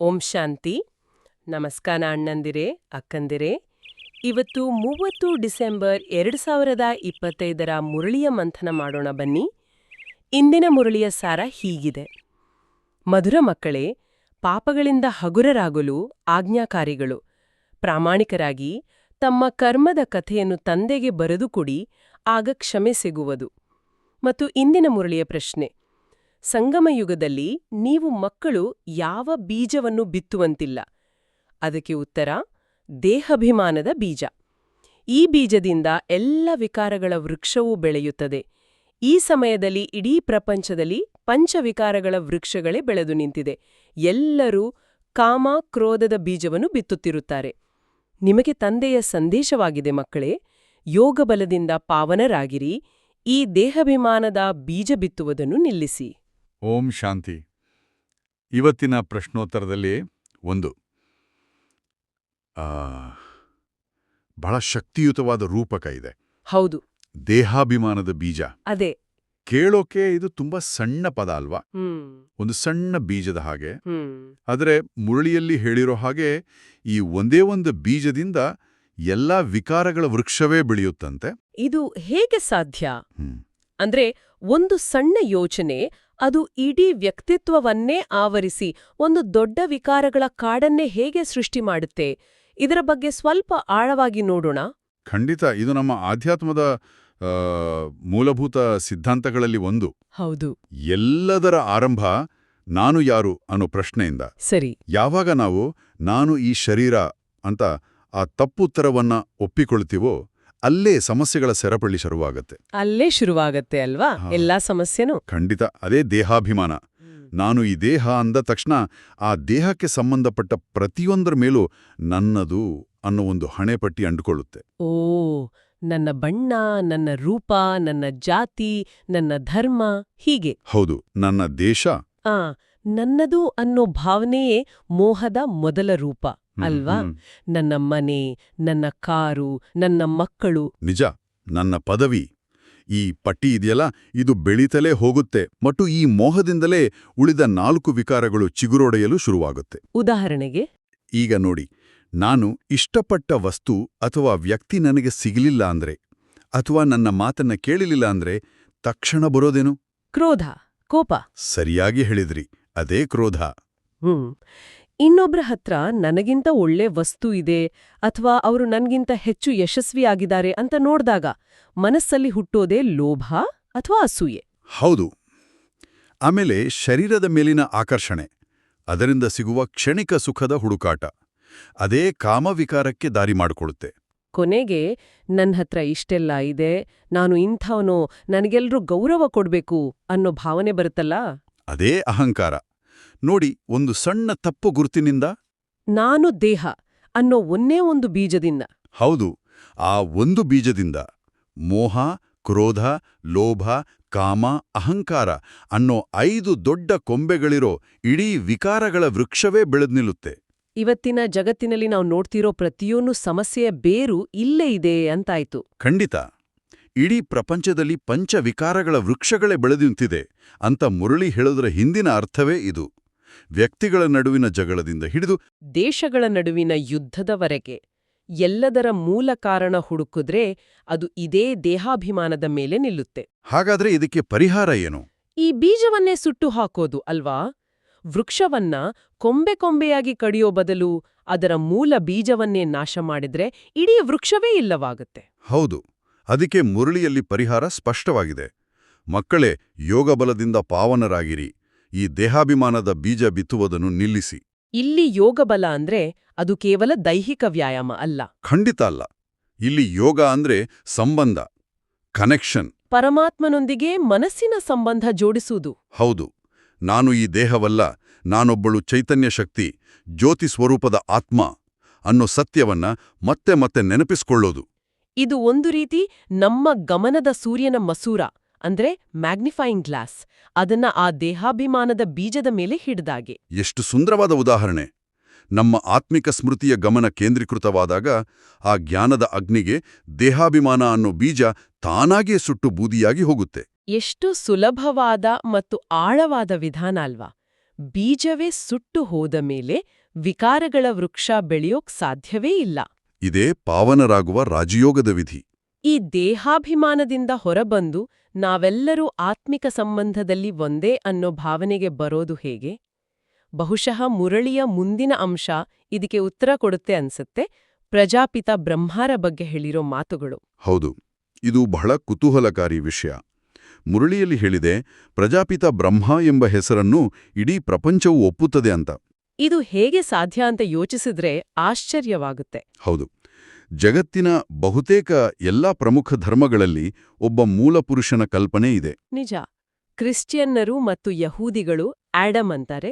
ಓಂ ಶಾಂತಿ. ನಮಸ್ಕಾರ ಅಣ್ಣಂದಿರೇ, ಅಕ್ಕಂದಿರೇ. ಇವತ್ತು ಮೂವತ್ತು ಡಿಸೆಂಬರ್ ಎರಡು ಸಾವಿರದ ಇಪ್ಪತ್ತೈದರ ಮುರಳಿಯ ಮಂಥನ ಮಾಡೋಣ ಬನ್ನಿ. ಇಂದಿನ ಮುರಳಿಯ ಸಾರ ಹೀಗಿದೆ. ಮಧುರ ಮಕ್ಕಳೇ, ಪಾಪಗಳಿಂದ ಹಗುರರಾಗಲು ಆಜ್ಞಾಕಾರಿಗಳು. ಪ್ರಾಮಾಣಿಕರಾಗಿ ತಮ್ಮ ಕರ್ಮದ ಕಥೆಯನ್ನು ತಂದೆಗೆ ಬರೆದುಕೊಡಿ ಆಗ ಕ್ಷಮೆ ಸಿಗುವುದು. ಮತ್ತು ಇಂದಿನ ಮುರಳಿಯ ಪ್ರಶ್ನೆ ಸಂಗಮ ಯುಗದಲ್ಲಿ ನೀವು ಮಕ್ಕಳು ಯಾವ ಬೀಜವನ್ನು ಬಿತ್ತುವಂತಿಲ್ಲ. ಅದಕ್ಕೆ ಉತ್ತರ, ದೇಹಭಿಮಾನದ ಬೀಜ. ಈ ಬೀಜದಿಂದ ಎಲ್ಲ ವಿಕಾರಗಳ ವೃಕ್ಷವೂ ಬೆಳೆಯುತ್ತದೆ. ಈ ಸಮಯದಲ್ಲಿ ಇಡೀ ಪ್ರಪಂಚದಲ್ಲಿ ಪಂಚವಿಕಾರಗಳ ವೃಕ್ಷಗಳೇ ಬೆಳೆದು ನಿಂತಿದೆ. ಎಲ್ಲರೂ ಕಾಮ ಕ್ರೋಧದ ಬೀಜವನ್ನು ಬಿತ್ತುತ್ತಿರುತ್ತಾರೆ. ನಿಮಗೆ ತಂದೆಯ ಸಂದೇಶವಾಗಿದೆ ಮಕ್ಕಳೇ, ಯೋಗಬಲದಿಂದ ಪಾವನರಾಗಿರಿ, ಈ ದೇಹಭಿಮಾನದ ಬೀಜ ಬಿತ್ತುವುದನ್ನು ನಿಲ್ಲಿಸಿ. ಓಂ ಶಾಂತಿ. ಇವತ್ತಿನ ಪ್ರಶ್ನೋತ್ತರದಲ್ಲಿ ಒಂದು. ಆ, ಬಹಳ ಶಕ್ತಿಯುತವಾದ ರೂಪಕ ಇದೆ. ಹೌದು. ದೇಹಾಭಿಮಾನದ ಬೀಜ. ಅದೇ. ಕೇಳೋಕೆ ಇದು ತುಂಬಾ ಸಣ್ಣ ಪದ ಅಲ್ವಾ? ಒಂದು ಸಣ್ಣ ಬೀಜದ ಹಾಗೆ. ಆದರೆ ಮುರಳಿಯಲ್ಲಿ ಹೇಳಿರೋ ಹಾಗೆ ಈ ಒಂದೇ ಒಂದು ಬೀಜದಿಂದ ಎಲ್ಲಾ ವಿಕಾರಗಳ ವೃಕ್ಷವೇ ಬೆಳೆಯುತ್ತಂತೆ. ಇದು ಹೇಗೆ ಸಾಧ್ಯ. ಅಂದ್ರೆ ಒಂದು ಸಣ್ಣ ಯೋಚನೆ ಅದು ಇಡೀ ವ್ಯಕ್ತಿತ್ವವನ್ನೇ ಆವರಿಸಿ ಒಂದು ದೊಡ್ಡ ವಿಕಾರಗಳ ಕಾಡನ್ನೇ ಹೇಗೆ ಸೃಷ್ಟಿ ಮಾಡುತ್ತೆ? ಇದರ ಬಗ್ಗೆ ಸ್ವಲ್ಪ ಆಳವಾಗಿ ನೋಡೋಣ. ಖಂಡಿತ ಇದು ನಮ್ಮ ಆಧ್ಯಾತ್ಮದ ಮೂಲಭೂತ ಸಿದ್ಧಾಂತಗಳಲ್ಲಿ ಒಂದು. ಹೌದು. ಎಲ್ಲದರ ಆರಂಭ ನಾನು ಯಾರು ಅನ್ನೋ ಪ್ರಶ್ನೆಯಿಂದ. ಸರಿ. ಯಾವಾಗ ನಾವು ನಾನು ಈ ಶರೀರ ಅಂತ ಆ ತಪ್ಪುತ್ತರವನ್ನ ಒಪ್ಪಿಕೊಳ್ತೀವೋ ಅಲ್ಲೇ ಸಮಸ್ಯೆಗಳ ಸೆರಪಳ್ಳಿ ಶುರುವಾಗತ್ತೆ. ಅಲ್ಲೇ ಶುರುವಾಗತ್ತೆ ಅಲ್ವಾ? ಎಲ್ಲಾ ಸಮಸ್ಯೆನೂ? ಖಂಡಿತ. ಅದೇ ದೇಹಾಭಿಮಾನ. ನಾನು ಈ ದೇಹ ಅಂದ ತಕ್ಷಣ ಆ ದೇಹಕ್ಕೆ ಸಂಬಂಧಪಟ್ಟ ಪ್ರತಿಯೊಂದರ ಮೇಲೂ ನನ್ನದು ಅನ್ನೋ ಒಂದು ಹಣೆಪಟ್ಟಿ ಅಂಡುಕೊಳ್ಳುತ್ತೆ ಓ ನನ್ನ ಬಣ್ಣ ನನ್ನ ರೂಪ ನನ್ನ ಜಾತಿ ನನ್ನ ಧರ್ಮ ಹೀಗೆ? ಹೌದು ನನ್ನ ದೇಶ. ಆ ನನ್ನದು ಅನ್ನೋ ಭಾವನೆಯೇ ಮೋಹದ ಮೊದಲ ರೂಪ. ಅಲ್ವಾ. ನನ್ನ ಮನೆ ನನ್ನ ಕಾರು ನನ್ನ ಮಕ್ಕಳು. ನಿಜ ನನ್ನ ಪದವಿ. ಈ ಪಟ್ಟಿ ಇದೆಯಲ್ಲ ಇದು ಬೆಳೀತಲೇ ಹೋಗುತ್ತೆ ಮತ್ತು ಈ ಮೋಹದಿಂದಲೇ ಉಳಿದ ನಾಲ್ಕು ವಿಕಾರಗಳು ಚಿಗುರೊಡೆಯಲು ಶುರುವಾಗುತ್ತೆ. ಉದಾಹರಣೆಗೆ? ಈಗ ನೋಡಿ ನಾನು ಇಷ್ಟಪಟ್ಟ ವಸ್ತು ಅಥವಾ ವ್ಯಕ್ತಿ ನನಗೆ ಸಿಗಲಿಲ್ಲ ಅಂದ್ರೆ ಅಥವಾ ನನ್ನ ಮಾತನ್ನ ಕೇಳಲಿಲ್ಲ ಅಂದ್ರೆ ತಕ್ಷಣ ಬರೋದೇನು? ಕ್ರೋಧ ಕೋಪ. ಸರಿಯಾಗಿ ಹೇಳಿದ್ರಿ ಅದೇ ಕ್ರೋಧ. ಹ್ಮ್. ಇನ್ನೊಬ್ರ ಹತ್ರ ನನಗಿಂತ ಒಳ್ಳೆ ವಸ್ತು ಇದೆ ಅಥವಾ ಅವರು ನನಗಿಂತ ಹೆಚ್ಚು ಯಶಸ್ವಿಯಾಗಿದ್ದಾರೆ ಅಂತ ನೋಡ್ದಾಗ ಮನಸ್ಸಲ್ಲಿ ಹುಟ್ಟೋದೇ ಲೋಭ ಅಥವಾ ಅಸೂಯೆ? ಹೌದು. ಆಮೇಲೆ ಶರೀರದ ಮೇಲಿನ ಆಕರ್ಷಣೆ. ಅದರಿಂದ ಸಿಗುವ ಕ್ಷಣಿಕ ಸುಖದ ಹುಡುಕಾಟ. ಅದೇ ಕಾಮವಿಕಾರಕ್ಕೆ ದಾರಿ ಮಾಡಿಕೊಳ್ಳುತ್ತೆ ಕೊನೆಗೆ ನನ್ನ ಹತ್ರ ಇಷ್ಟೆಲ್ಲ ಇದೆ ನಾನು ಇಂಥವನು ನನಗೆಲ್ರೂ ಗೌರವ ಕೊಡಬೇಕು ಅನ್ನೋ ಭಾವನೆ ಬರುತ್ತಲ್ಲ? ಅದೇ ಅಹಂಕಾರ. ನೋಡಿ ಒಂದು ಸಣ್ಣ ತಪ್ಪು ಗುರುತಿನಿಂದ? ನಾನು ದೇಹ ಅನ್ನೋ ಒಂದೇ ಒಂದು ಬೀಜದಿಂದ. ಹೌದು ಆ ಒಂದು ಬೀಜದಿಂದ. ಮೋಹ ಕ್ರೋಧ ಲೋಭ ಕಾಮ ಅಹಂಕಾರ ಅನ್ನೋ ಐದು ದೊಡ್ಡ ಕೊಂಬೆಗಳಿರೋ ಇಡೀ ವಿಕಾರಗಳ ವೃಕ್ಷವೇ ಬೆಳೆದು ನಿಲ್ಲುತ್ತೆ. ಇವತ್ತಿನ ಜಗತ್ತಿನಲ್ಲಿ ನಾವು ನೋಡ್ತಿರೋ ಪ್ರತಿಯೊಂದು ಸಮಸ್ಯೆಯ ಬೇರು ಇಲ್ಲೇ ಇದೆ ಅಂತಾಯ್ತು. ಖಂಡಿತ. ಇಡೀ ಪ್ರಪಂಚದಲ್ಲಿ ಪಂಚವಿಕಾರಗಳ ವೃಕ್ಷಗಳೇ ಬೆಳೆದು ನಿಂತಿದೆ ಅಂತ ಮುರಳಿ ಹೇಳೋದರ ಹಿಂದಿನ ಅರ್ಥವೇ ಇದು. ವ್ಯಕ್ತಿಗಳ ನಡುವಿನ ಜಗಳದಿಂದ ಹಿಡಿದು ದೇಶಗಳ ನಡುವಿನ ಯುದ್ಧದವರೆಗೆ ಎಲ್ಲದರ ಮೂಲ ಕಾರಣ ಹುಡುಕುದ್ರೆ ಅದು ಇದೇ ದೇಹಾಭಿಮಾನದ ಮೇಲೆ ನಿಲ್ಲುತ್ತೆ. ಹಾಗಾದ್ರೆ ಇದಕ್ಕೆ ಪರಿಹಾರ ಏನು? ಈ ಬೀಜವನ್ನೇ ಸುಟ್ಟು ಹಾಕೋದು ಅಲ್ವಾ? ವೃಕ್ಷವನ್ನ ಕೊಂಬೆ ಕೊಂಬೆಯಾಗಿ ಕಡಿಯೋ ಬದಲು ಅದರ ಮೂಲ ಬೀಜವನ್ನೇ ನಾಶ ಮಾಡಿದ್ರೆ ಇಡೀ ವೃಕ್ಷವೇ ಇಲ್ಲವಾಗುತ್ತೆ. ಹೌದು ಅದಕ್ಕೆ ಮುರಳಿಯಲ್ಲಿ ಪರಿಹಾರ ಸ್ಪಷ್ಟವಾಗಿದೆ. ಮಕ್ಕಳೇ ಯೋಗಬಲದಿಂದ ಪಾವನರಾಗಿರಿ. ಈ ದೇಹಾಭಿಮಾನದ ಬೀಜ ಬಿತ್ತುವುದನ್ನು ನಿಲ್ಲಿಸಿ. ಇಲ್ಲಿ ಯೋಗಬಲ ಅಂದ್ರೆ ಅದು ಕೇವಲ ದೈಹಿಕ ವ್ಯಾಯಾಮ ಅಲ್ಲ. ಖಂಡಿತ ಅಲ್ಲ. ಇಲ್ಲಿ ಯೋಗ ಅಂದ್ರೆ ಸಂಬಂಧ ಕನೆಕ್ಷನ್ ಪರಮಾತ್ಮನೊಂದಿಗೆ ಮನಸ್ಸಿನ ಸಂಬಂಧ ಜೋಡಿಸುವುದು. ಹೌದು. ನಾನು ಈ ದೇಹವಲ್ಲ ನಾನೊಬ್ಬಳು ಚೈತನ್ಯ ಶಕ್ತಿ ಜ್ಯೋತಿ ಸ್ವರೂಪದ ಆತ್ಮ ಅನ್ನೋ ಸತ್ಯವನ್ನ ಮತ್ತೆ ಮತ್ತೆ ನೆನಪಿಸ್ಕೊಳ್ಳೋದು. ಇದು ಒಂದು ರೀತಿ ನಮ್ಮ ಗಮನದ ಸೂರ್ಯನ ಮಸೂರ. ಅಂದ್ರೆ ಮ್ಯಾಗ್ನಿಫೈಯಿಂಗ್ ಗ್ಲಾಸ್. ಅದನ್ನ ಆ ದೇಹಾಭಿಮಾನದ ಬೀಜದ ಮೇಲೆ ಹಿಡ್ದಾಗೆ. ಎಷ್ಟು ಸುಂದರವಾದ ಉದಾಹರಣೆ. ನಮ್ಮ ಆತ್ಮಿಕ ಸ್ಮೃತಿಯ ಗಮನ ಕೇಂದ್ರೀಕೃತವಾದಾಗ ಆ ಜ್ಞಾನದ ಅಗ್ನಿಗೆ ದೇಹಾಭಿಮಾನ ಅನ್ನೋ ಬೀಜ ತಾನಾಗೇ ಸುಟ್ಟು ಬೂದಿಯಾಗಿ ಹೋಗುತ್ತೆ. ಎಷ್ಟು ಸುಲಭವಾದ ಮತ್ತು ಆಳವಾದ ವಿಧಾನ ಅಲ್ವಾ. ಬೀಜವೇ ಸುಟ್ಟು ಹೋದ ಮೇಲೆ ವಿಕಾರಗಳ ವೃಕ್ಷ ಬೆಳೆಯೋಕ್ ಸಾಧ್ಯವೇ ಇಲ್ಲ. ಇದೇ ಪಾವನರಾಗುವ ರಾಜಯೋಗದ ವಿಧಿ. ಈ ದೇಹಾಭಿಮಾನದಿಂದ ಹೊರಬಂದು ನಾವೆಲ್ಲರೂ ಆತ್ಮಿಕ ಸಂಬಂಧದಲ್ಲಿ ಒಂದೇ ಅನ್ನೋ ಭಾವನೆಗೆ ಬರೋದು ಹೇಗೆ? ಬಹುಶಃ ಮುರಳಿಯ ಮುಂದಿನ ಅಂಶ ಇದಕ್ಕೆ ಉತ್ತರ ಕೊಡುತ್ತೆ ಅನ್ಸುತ್ತೆ. ಪ್ರಜಾಪಿತ ಬ್ರಹ್ಮಾರ ಬಗ್ಗೆ ಹೇಳಿರೋ ಮಾತುಗಳು. ಹೌದು ಇದು ಬಹಳ ಕುತೂಹಲಕಾರಿ ವಿಷಯ. ಮುರಳಿಯಲ್ಲಿ ಹೇಳಿದೆ ಪ್ರಜಾಪಿತ ಬ್ರಹ್ಮ ಎಂಬ ಹೆಸರನ್ನು ಇಡೀ ಪ್ರಪಂಚವು ಒಪ್ಪುತ್ತದೆ ಅಂತ. ಇದು ಹೇಗೆ ಸಾಧ್ಯ ಅಂತ ಯೋಚಿಸಿದ್ರೆ ಆಶ್ಚರ್ಯವಾಗುತ್ತೆ. ಹೌದು ಜಗತ್ತಿನ ಬಹುತೇಕ ಎಲ್ಲಾ ಪ್ರಮುಖ ಧರ್ಮಗಳಲ್ಲಿ ಒಬ್ಬ ಮೂಲಪುರುಷನ ಕಲ್ಪನೆ ಇದೆ. ನಿಜ. ಕ್ರಿಶ್ಚಿಯನ್ನರು ಮತ್ತು ಯಹೂದಿಗಳು ಆಡಮ್ ಅಂತಾರೆ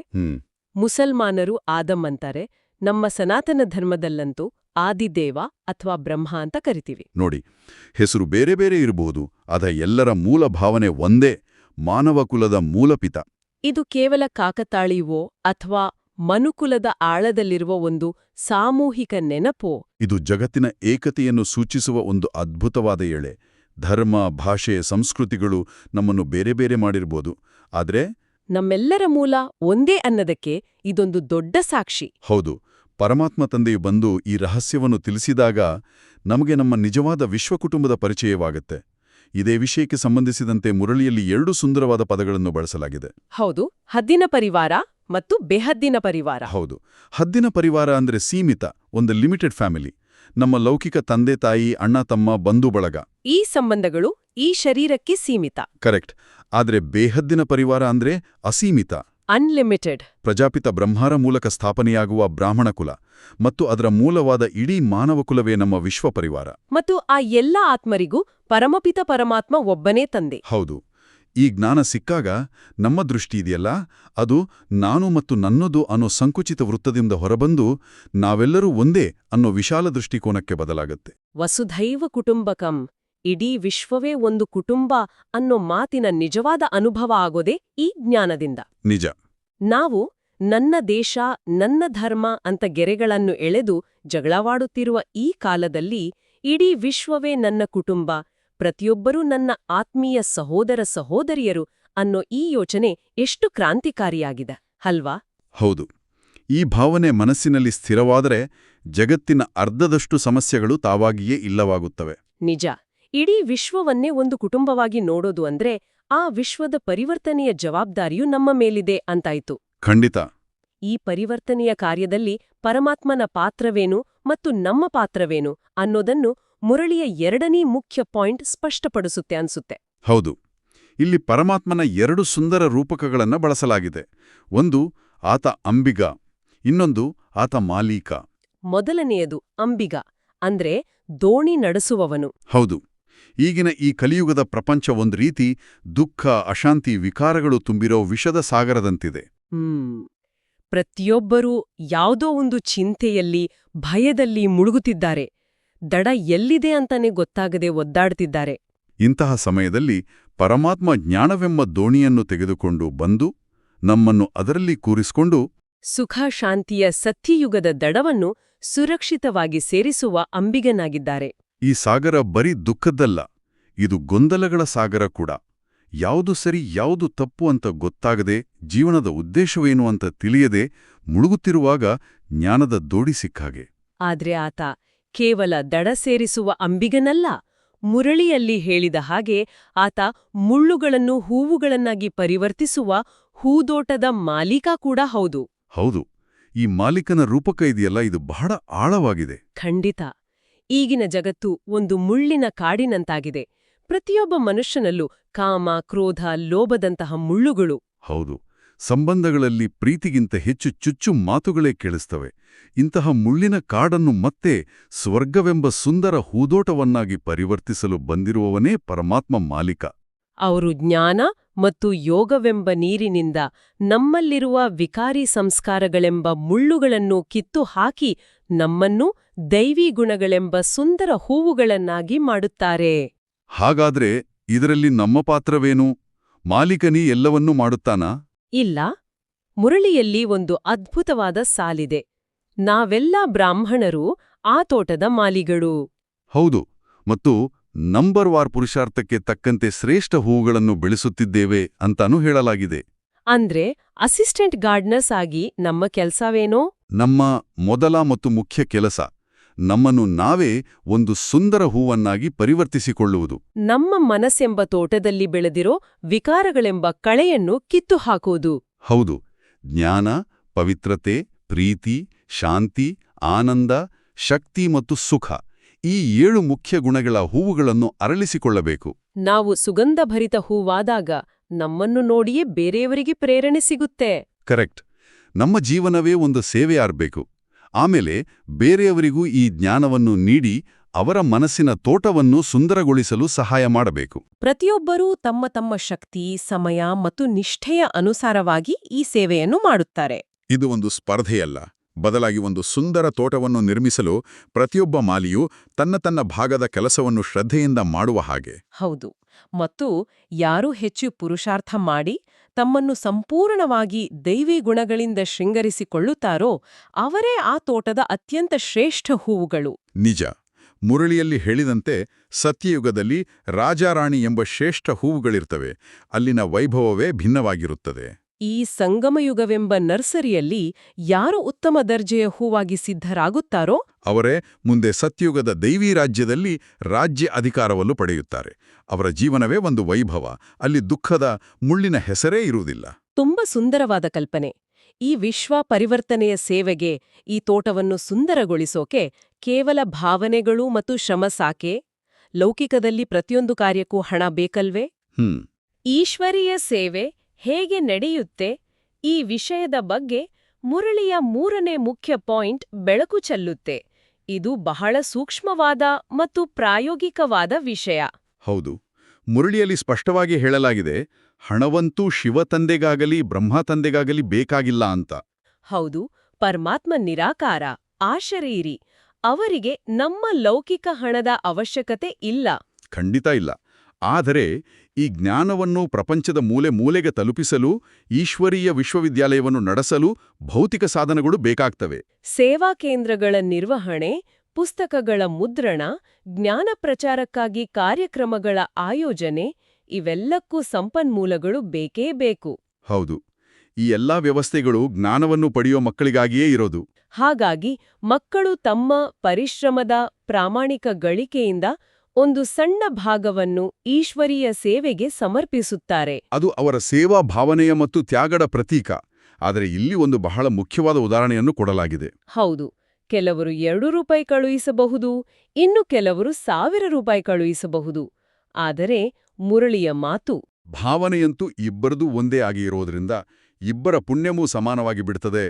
ಮುಸಲ್ಮಾನರು ಆದಮ್ ಅಂತಾರೆ ನಮ್ಮ ಸನಾತನ ಧರ್ಮದಲ್ಲಂತೂ ಆದಿದೇವ ಅಥವಾ ಬ್ರಹ್ಮ ಅಂತ ಕರಿತೀವಿ. ನೋಡಿ ಹೆಸರು ಬೇರೆ ಬೇರೆ ಇರಬಹುದು ಅದ ಎಲ್ಲರ ಮೂಲ ಭಾವನೆ ಒಂದೇ ಮಾನವ ಕುಲದ ಮೂಲಪಿತ. ಇದು ಕೇವಲ ಕಾಕತಾಳಿವೋ ಅಥವಾ ಮನುಕುಲದ ಆಳದಲ್ಲಿರುವ ಒಂದು ಸಾಮೂಹಿಕ ನೆನಪೋ. ಇದು ಜಗತ್ತಿನ ಏಕತೆಯನ್ನು ಸೂಚಿಸುವ ಒಂದು ಅದ್ಭುತವಾದ ಎಳೆ. ಧರ್ಮ ಭಾಷೆ ಸಂಸ್ಕೃತಿಗಳು ನಮ್ಮನ್ನು ಬೇರೆ ಬೇರೆ ಮಾಡಿರ್ಬೋದು. ಆದ್ರೆ? ನಮ್ಮೆಲ್ಲರ ಮೂಲ ಒಂದೇ ಅನ್ನದಕ್ಕೆ ಇದೊಂದು ದೊಡ್ಡ ಸಾಕ್ಷಿ. ಹೌದು. ಪರಮಾತ್ಮ ತಂದೆಯು ಬಂದು ಈ ರಹಸ್ಯವನ್ನು ತಿಳಿಸಿದಾಗ ನಮಗೆ ನಮ್ಮ ನಿಜವಾದ ವಿಶ್ವಕುಟುಂಬದ ಪರಿಚಯವಾಗುತ್ತೆ. ಇದೇ ವಿಷಯಕ್ಕೆ ಸಂಬಂಧಿಸಿದಂತೆ ಮುರಳಿಯಲ್ಲಿ ಎರಡು ಸುಂದರವಾದ ಪದಗಳನ್ನು ಬಳಸಲಾಗಿದೆ. ಹೌದು ಹದ್ದಿನ ಪರಿವಾರ ಮತ್ತು ಬೆಹದ್ದಿನ ಪರಿವಾರ. ಹೌದು ಹದ್ದಿನ ಪರಿವಾರ ಅಂದ್ರೆ ಸೀಮಿತ ಒಂದು ಲಿಮಿಟೆಡ್ ಫ್ಯಾಮಿಲಿ. ನಮ್ಮ ಲೌಕಿಕ ತಂದೆ ತಾಯಿ ಅಣ್ಣ ತಮ್ಮ ಬಂಧು ಬಳಗ. ಈ ಸಂಬಂಧಗಳು ಈ ಶರೀರಕ್ಕೆ ಸೀಮಿತ. ಕರೆಕ್ಟ್. ಆದರೆ ಬೇಹದ್ದಿನ ಪರಿವಾರ ಅಂದ್ರೆ ಅಸೀಮಿತ. ಅನ್ಲಿಮಿಟೆಡ್ ಪ್ರಜಾಪಿತ ಬ್ರಹ್ಮಾರ ಮೂಲಕ ಸ್ಥಾಪನೆಯಾಗುವ ಬ್ರಾಹ್ಮಣ ಕುಲ ಮತ್ತು ಅದರ ಮೂಲವಾದ ಇಡೀ ಮಾನವ ಕುಲವೇ ನಮ್ಮ ವಿಶ್ವ ಪರಿವಾರ. ಮತ್ತು ಆ ಎಲ್ಲ ಆತ್ಮರಿಗೂ ಪರಮಪಿತ ಪರಮಾತ್ಮ ಒಬ್ಬನೇ ತಂದೆ. ಹೌದು. ಈ ಜ್ಞಾನ ಸಿಕ್ಕಾಗ ನಮ್ಮ ದೃಷ್ಟಿ ಇದೆಯಲ್ಲ? ಅದು ನಾನು ಮತ್ತು ನನ್ನದು ಅನ್ನೋ ಸಂಕುಚಿತ ವೃತ್ತದಿಂದ ಹೊರಬಂದು ನಾವೆಲ್ಲರೂ ಒಂದೇ ಅನ್ನೋ ವಿಶಾಲ ದೃಷ್ಟಿಕೋನಕ್ಕೆ ಬದಲಾಗುತ್ತೆ. ವಸುಧೈವ ಕುಟುಂಬಕಂ. ಇಡೀ ವಿಶ್ವವೇ ಒಂದು ಕುಟುಂಬ ಅನ್ನೋ ಮಾತಿನ ನಿಜವಾದ ಅನುಭವ ಆಗೋದೇ ಈ ಜ್ಞಾನದಿಂದ. ನಿಜ. ನಾವು ನನ್ನ ದೇಶ ನನ್ನ ಧರ್ಮ ಅಂತ ಗೆರೆಗಳನ್ನು ಎಳೆದು ಜಗಳವಾಡುತ್ತಿರುವ ಈ ಕಾಲದಲ್ಲಿ ಇಡೀ ವಿಶ್ವವೇ ನನ್ನ ಕುಟುಂಬ ಪ್ರತಿಯೊಬ್ಬರೂ ನನ್ನ ಆತ್ಮೀಯ ಸಹೋದರ ಸಹೋದರಿಯರು ಅನ್ನೋ ಈ ಯೋಚನೆ ಎಷ್ಟು ಕ್ರಾಂತಿಕಾರಿಯಾಗಿದೆ ಅಲ್ವಾ? ಹೌದು. ಈ ಭಾವನೆ ಮನಸ್ಸಿನಲ್ಲಿ ಸ್ಥಿರವಾದರೆ ಜಗತ್ತಿನ ಅರ್ಧದಷ್ಟು ಸಮಸ್ಯೆಗಳು ತಾವಾಗಿಯೇ ಇಲ್ಲವಾಗುತ್ತವೆ. ನಿಜ. ಇಡೀ ವಿಶ್ವವನ್ನೇ ಒಂದು ಕುಟುಂಬವಾಗಿ ನೋಡೋದು ಅಂದ್ರೆ ಆ ವಿಶ್ವದ ಪರಿವರ್ತನೆಯ ಜವಾಬ್ದಾರಿಯು ನಮ್ಮ ಮೇಲಿದೆ ಅಂತಾಯ್ತು. ಖಂಡಿತ. ಈ ಪರಿವರ್ತನೆಯ ಕಾರ್ಯದಲ್ಲಿ ಪರಮಾತ್ಮನ ಪಾತ್ರವೇನು ಮತ್ತು ನಮ್ಮ ಪಾತ್ರವೇನು ಅನ್ನೋದನ್ನು ಮುರಳಿಯ ಎರಡನೇ ಮುಖ್ಯ ಪಾಯಿಂಟ್ ಸ್ಪಷ್ಟಪಡಿಸುತ್ತೆ ಅನ್ಸುತ್ತೆ. ಹೌದು. ಇಲ್ಲಿ ಪರಮಾತ್ಮನ ಎರಡು ಸುಂದರ ರೂಪಕಗಳನ್ನು ಬಳಸಲಾಗಿದೆ. ಒಂದು ಆತ ಅಂಬಿಗ ಇನ್ನೊಂದು ಆತ ಮಾಲೀಕ. ಮೊದಲನೆಯದು ಅಂಬಿಗ ಅಂದ್ರೆ ದೋಣಿ ನಡೆಸುವವನು. ಹೌದು. ಈಗಿನ ಈ ಕಲಿಯುಗದ ಪ್ರಪಂಚ ಒಂದು ರೀತಿ ದುಃಖ ಅಶಾಂತಿ ವಿಕಾರಗಳು ತುಂಬಿರೋ ವಿಷದ ಸಾಗರದಂತಿದೆ. ಹ್ಮ್. ಪ್ರತಿಯೊಬ್ಬರೂ ಯಾವುದೋ ಒಂದು ಚಿಂತೆಯಲ್ಲಿ ಭಯದಲ್ಲಿ ಮುಳುಗುತ್ತಿದ್ದಾರೆ. ದಡ ಎಲ್ಲಿದೆ ಅಂತಾನೆ ಗೊತ್ತಾಗದೆ ಒದ್ದಾಡ್ತಿದ್ದಾರೆ. ಇಂತಹ ಸಮಯದಲ್ಲಿ ಪರಮಾತ್ಮ ಜ್ಞಾನವೆಂಬ ದೋಣಿಯನ್ನು ತೆಗೆದುಕೊಂಡು ಬಂದು ನಮ್ಮನ್ನು ಅದರಲ್ಲಿ ಕೂರಿಸಿಕೊಂಡು ಸುಖ ಶಾಂತಿಯ ಸತ್ಯಯುಗದ ದಡವನ್ನು ಸುರಕ್ಷಿತವಾಗಿ ಸೇರಿಸುವ ಅಂಬಿಗನಾಗಿದ್ದಾರೆ. ಈ ಸಾಗರ ಬರೀ ದುಃಖದ್ದಲ್ಲ. ಇದು ಗೊಂದಲಗಳ ಸಾಗರ ಕೂಡ. ಯಾವುದು ಸರಿ ಯಾವುದು ತಪ್ಪು ಅಂತ ಗೊತ್ತಾಗದೆ ಜೀವನದ ಉದ್ದೇಶವೇನು ಅಂತ ತಿಳಿಯದೆ ಮುಳುಗುತ್ತಿರುವಾಗ ಜ್ಞಾನದ ದೋಡಿ ಸಿಕ್ಕಾಗೆ ಆದ್ರೆ ಆತ ಕೇವಲ ದಡ ಸೇರಿಸುವ ಅಂಬಿಗನಲ್ಲ ಮುರಳಿಯಲ್ಲಿ ಹೇಳಿದ ಹಾಗೆ ಆತ ಮುಳ್ಳುಗಳನ್ನು ಹೂವುಗಳನ್ನಾಗಿ ಪರಿವರ್ತಿಸುವ ಹೂದೋಟದ ಮಾಲೀಕ ಕೂಡ ಹೌದು. ಹೌದು ಈ ಮಾಲೀಕನ ರೂಪಕ ಇದೆಯಲ್ಲ ಇದು ಬಹಳ ಆಳವಾಗಿದೆ. ಖಂಡಿತ ಈಗಿನ ಜಗತ್ತು ಒಂದು ಮುಳ್ಳಿನ ಕಾಡಿನಂತಾಗಿದೆ. ಪ್ರತಿಯೊಬ್ಬ ಮನುಷ್ಯನಲ್ಲೂ ಕಾಮ ಕ್ರೋಧ ಲೋಭದಂತಹ ಮುಳ್ಳುಗಳು. ಹೌದು. ಸಂಬಂಧಗಳಲ್ಲಿ ಪ್ರೀತಿಗಿಂತ ಹೆಚ್ಚು ಚುಚ್ಚು ಮಾತುಗಳೇ ಕೇಳಿಸ್ತವೆ. ಇಂತಹ ಮುಳ್ಳಿನ ಕಾಡನ್ನು ಮತ್ತೆ ಸ್ವರ್ಗವೆಂಬ ಸುಂದರ ಹೂದೋಟವನ್ನಾಗಿ ಪರಿವರ್ತಿಸಲು ಬಂದಿರುವವನೇ ಪರಮಾತ್ಮ ಮಾಲೀಕ. ಅವರು ಜ್ಞಾನ ಮತ್ತು ಯೋಗವೆಂಬ ನೀರಿನಿಂದ ನಮ್ಮಲ್ಲಿರುವ ವಿಕಾರಿ ಸಂಸ್ಕಾರಗಳೆಂಬ ಮುಳ್ಳುಗಳನ್ನು ಕಿತ್ತು ಹಾಕಿ ನಮ್ಮನ್ನು ದೈವೀ ಗುಣಗಳೆಂಬ ಸುಂದರ ಹೂವುಗಳನ್ನಾಗಿ ಮಾಡುತ್ತಾರೆ. ಹಾಗಾದ್ರೆ ಇದರಲ್ಲಿ ನಮ್ಮ ಪಾತ್ರವೇನು? ಮಾಲೀಕನಿ ಎಲ್ಲವನ್ನೂ ಮಾಡುತ್ತಾನಾ? ಇಲ್ಲ. ಮುರಳಿಯಲ್ಲಿ ಒಂದು ಅದ್ಭುತವಾದ ಸಾಲಿದೆ. ನಾವೆಲ್ಲ ಬ್ರಾಹ್ಮಣರು ಆ ತೋಟದ ಮಾಲಿಗಳು. ಹೌದು. ಮತ್ತು ನಂಬರ್ ವಾರ್ ಪುರುಷಾರ್ಥಕ್ಕೆ ತಕ್ಕಂತೆ ಶ್ರೇಷ್ಠ ಹೂವುಗಳನ್ನು ಬೆಳೆಸುತ್ತಿದ್ದೇವೆ ಅಂತಾನೂ ಹೇಳಲಾಗಿದೆ. ಅಂದ್ರೆ ಅಸಿಸ್ಟೆಂಟ್ ಗಾರ್ಡ್ನರ್ಸ್ ಆಗಿ ನಮ್ಮ ಕೆಲ್ಸವೇನೋ? ನಮ್ಮ ಮೊದಲ ಮತ್ತು ಮುಖ್ಯ ಕೆಲಸ. ನಮ್ಮನ್ನು ನಾವೇ ಒಂದು ಸುಂದರ ಹೂವನ್ನಾಗಿ ಪರಿವರ್ತಿಸಿಕೊಳ್ಳುವುದು. ನಮ್ಮ ಮನಸ್ಸೆಂಬ ತೋಟದಲ್ಲಿ ಬೆಳೆದಿರೋ ವಿಕಾರಗಳೆಂಬ ಕಳೆಯನ್ನು ಕಿತ್ತು ಹಾಕುವುದು. ಹೌದು ಜ್ಞಾನ ಪವಿತ್ರತೆ ಪ್ರೀತಿ ಶಾಂತಿ ಆನಂದ ಶಕ್ತಿ ಮತ್ತು ಸುಖ ಈ ಏಳು ಮುಖ್ಯ ಗುಣಗಳ ಹೂವುಗಳನ್ನು ಅರಳಿಸಿಕೊಳ್ಳಬೇಕು. ನಾವು ಸುಗಂಧಭರಿತ ಹೂವಾದಾಗ ನಮ್ಮನ್ನು ನೋಡಿಯೇ ಬೇರೆಯವರಿಗೆ ಪ್ರೇರಣೆ ಸಿಗುತ್ತೆ. ಕರೆಕ್ಟ್. ನಮ್ಮ ಜೀವನವೇ ಒಂದು ಸೇವೆ ಆರ್ಬೇಕು ಆಮೇಲೆ ಬೇರೆಯವರಿಗೂ ಈ ಜ್ಞಾನವನ್ನು ನೀಡಿ ಅವರ ಮನಸ್ಸಿನ ತೋಟವನ್ನು ಸುಂದರಗೊಳಿಸಲು ಸಹಾಯ ಮಾಡಬೇಕು. ಪ್ರತಿಯೊಬ್ಬರೂ ತಮ್ಮ ತಮ್ಮ ಶಕ್ತಿ ಸಮಯ ಮತ್ತು ನಿಷ್ಠೆಯ ಅನುಸಾರವಾಗಿ ಈ ಸೇವೆಯನ್ನು ಮಾಡುತ್ತಾರೆ. ಇದು ಒಂದು ಸ್ಪರ್ಧೆಯಲ್ಲ. ಬದಲಾಗಿ ಒಂದು ಸುಂದರ ತೋಟವನ್ನು ನಿರ್ಮಿಸಲು ಪ್ರತಿಯೊಬ್ಬ ಮಾಲಿಯು ತನ್ನ ತನ್ನ ಭಾಗದ ಕೆಲಸವನ್ನು ಶ್ರದ್ಧೆಯಿಂದ ಮಾಡುವ ಹಾಗೆ. ಹೌದು. ಮತ್ತು ಯಾರು ಹೆಚ್ಚು ಪುರುಷಾರ್ಥ ಮಾಡಿ ತಮ್ಮನ್ನು ಸಂಪೂರ್ಣವಾಗಿ ದೈವಿ ಗುಣಗಳಿಂದ ಶೃಂಗರಿಸಿಕೊಳ್ಳುತ್ತಾರೋ, ಅವರೇ ಆ ತೋಟದ ಅತ್ಯಂತ ಶ್ರೇಷ್ಠ ಹೂವುಗಳು. ನಿಜ. ಮುರಳಿಯಲ್ಲಿ ಹೇಳಿದಂತೆ ಸತ್ಯಯುಗದಲ್ಲಿ ರಾಜಾರಾಣಿ ಎಂಬ ಶ್ರೇಷ್ಠ ಹೂವುಗಳಿರ್ತವೆ. ಅಲ್ಲಿನ ವೈಭವವೇ ಭಿನ್ನವಾಗಿರುತ್ತದೆ. ಈ ಸಂಗಮಯುಗವೆಂಬ ನರ್ಸರಿಯಲ್ಲಿ ಯಾರು ಉತ್ತಮ ದರ್ಜೆಯ ಹೂವಾಗಿ ಸಿದ್ಧರಾಗುತ್ತಾರೋ ಅವರೇ ಮುಂದೆ ಸತ್ಯುಗದ ದೈವಿ ರಾಜ್ಯದಲ್ಲಿ ರಾಜ್ಯ ಅಧಿಕಾರವನ್ನು ಪಡೆಯುತ್ತಾರೆ. ಅವರ ಜೀವನವೇ ಒಂದು ವೈಭವ ಅಲ್ಲಿ ದುಃಖದ ಮುಳ್ಳಿನ ಹೆಸರೇ ಇರುವುದಿಲ್ಲ. ತುಂಬ ಸುಂದರವಾದ ಕಲ್ಪನೆ. ಈ ವಿಶ್ವ ಪರಿವರ್ತನೆಯ ಸೇವೆಗೆ ಈ ತೋಟವನ್ನು ಸುಂದರಗೊಳಿಸೋಕೆ ಕೇವಲ ಭಾವನೆಗಳು ಮತ್ತು ಶ್ರಮ ಸಾಕೆ? ಲೌಕಿಕದಲ್ಲಿ ಪ್ರತಿಯೊಂದು ಕಾರ್ಯಕ್ಕೂ ಹಣ ಬೇಕಲ್ವೇ? ಈಶ್ವರೀಯ ಸೇವೆ ಹೇಗೆ ನಡೆಯುತ್ತೆ ಈ ವಿಷಯದ ಬಗ್ಗೆ ಮುರಳಿಯ ಮೂರನೇ ಮುಖ್ಯ ಪಾಯಿಂಟ್ ಬೆಳಕು ಚೆಲ್ಲುತ್ತೆ. ಇದು ಬಹಳ ಸೂಕ್ಷ್ಮವಾದ ಮತ್ತು ಪ್ರಾಯೋಗಿಕವಾದ ವಿಷಯ. ಹೌದು ಮುರಳಿಯಲ್ಲಿ ಸ್ಪಷ್ಟವಾಗಿ ಹೇಳಲಾಗಿದೆ ಹಣವಂತೂ ಶಿವತಂದೆಗಾಗಲಿ ಬ್ರಹ್ಮತಂದೆಗಾಗಲಿ ಬೇಕಾಗಿಲ್ಲ ಅಂತ. ಹೌದು ಪರಮಾತ್ಮ ನಿರಾಕಾರ ಆಶರೀರಿ ಅವರಿಗೆ ನಮ್ಮ ಲೌಕಿಕ ಹಣದ ಅವಶ್ಯಕತೆ ಇಲ್ಲ. ಖಂಡಿತ ಇಲ್ಲ. ಆದರೆ ಈ ಜ್ಞಾನವನ್ನು ಪ್ರಪಂಚದ ಮೂಲೆ ಮೂಲೆಗೆ ತಲುಪಿಸಲು ಈಶ್ವರೀಯ ವಿಶ್ವವಿದ್ಯಾಲಯವನ್ನು ನಡೆಸಲು ಭೌತಿಕ ಸಾಧನಗಳು ಬೇಕಾಗ್ತವೆ. ಸೇವಾ ಕೇಂದ್ರಗಳ ನಿರ್ವಹಣೆ ಪುಸ್ತಕಗಳ ಮುದ್ರಣ ಜ್ಞಾನ ಪ್ರಚಾರಕ್ಕಾಗಿ ಕಾರ್ಯಕ್ರಮಗಳ ಆಯೋಜನೆ ಇವೆಲ್ಲಕ್ಕೂ ಸಂಪನ್ಮೂಲಗಳು ಬೇಕೇ ಬೇಕು. ಹೌದು. ಈ ಎಲ್ಲಾ ವ್ಯವಸ್ಥೆಗಳು ಜ್ಞಾನವನ್ನು ಪಡೆಯೋ ಮಕ್ಕಳಿಗಾಗಿಯೇ ಇರೋದು. ಹಾಗಾಗಿ ಮಕ್ಕಳು ತಮ್ಮ ಪರಿಶ್ರಮದ ಪ್ರಾಮಾಣಿಕ ಗಳಿಕೆಯಿಂದ ಒಂದು ಸಣ್ಣ ಭಾಗವನ್ನು ಈಶ್ವರೀಯ ಸೇವೆಗೆ ಸಮರ್ಪಿಸುತ್ತಾರೆ. ಅದು ಅವರ ಸೇವಾ ಭಾವನೆಯ ಮತ್ತು ತ್ಯಾಗದ ಪ್ರತೀಕ. ಆದರೆ ಇಲ್ಲಿ ಒಂದು ಬಹಳ ಮುಖ್ಯವಾದ ಉದಾಹರಣೆಯನ್ನು ಕೊಡಲಾಗಿದೆ. ಹೌದು ಕೆಲವರು ಎರಡು ರೂಪಾಯಿ ಕಳುಹಿಸಬಹುದು ಇನ್ನು ಕೆಲವರು ಸಾವಿರ ರೂಪಾಯಿ ಕಳುಹಿಸಬಹುದು. ಆದರೆ ಮುರಳಿಯ ಮಾತು ಭಾವನೆಯಂತೂ ಇಬ್ಬರದೂ ಒಂದೇ ಆಗಿ ಇರೋದ್ರಿಂದ ಇಬ್ಬರ ಪುಣ್ಯವೂ ಸಮಾನವಾಗಿ ಬಿಡ್ತದೆ.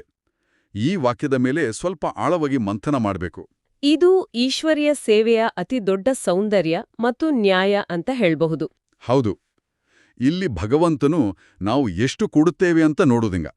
ಈ ವಾಕ್ಯದ ಮೇಲೆ ಸ್ವಲ್ಪ ಆಳವಾಗಿ ಮಂಥನ ಮಾಡಬೇಕು. ಇದು ಈಶ್ವರ್ಯ ಸೇವೆಯ ಅತಿ ದೊಡ್ಡ ಸೌಂದರ್ಯ ಮತ್ತು ನ್ಯಾಯ ಅಂತ ಹೇಳಬಹುದು. ಹೌದು. ಇಲ್ಲಿ ಭಗವಂತನು ನಾವು ಎಷ್ಟು ಕೊಡುತ್ತೇವೆ ಅಂತ ನೋಡುವುದಿಂಗ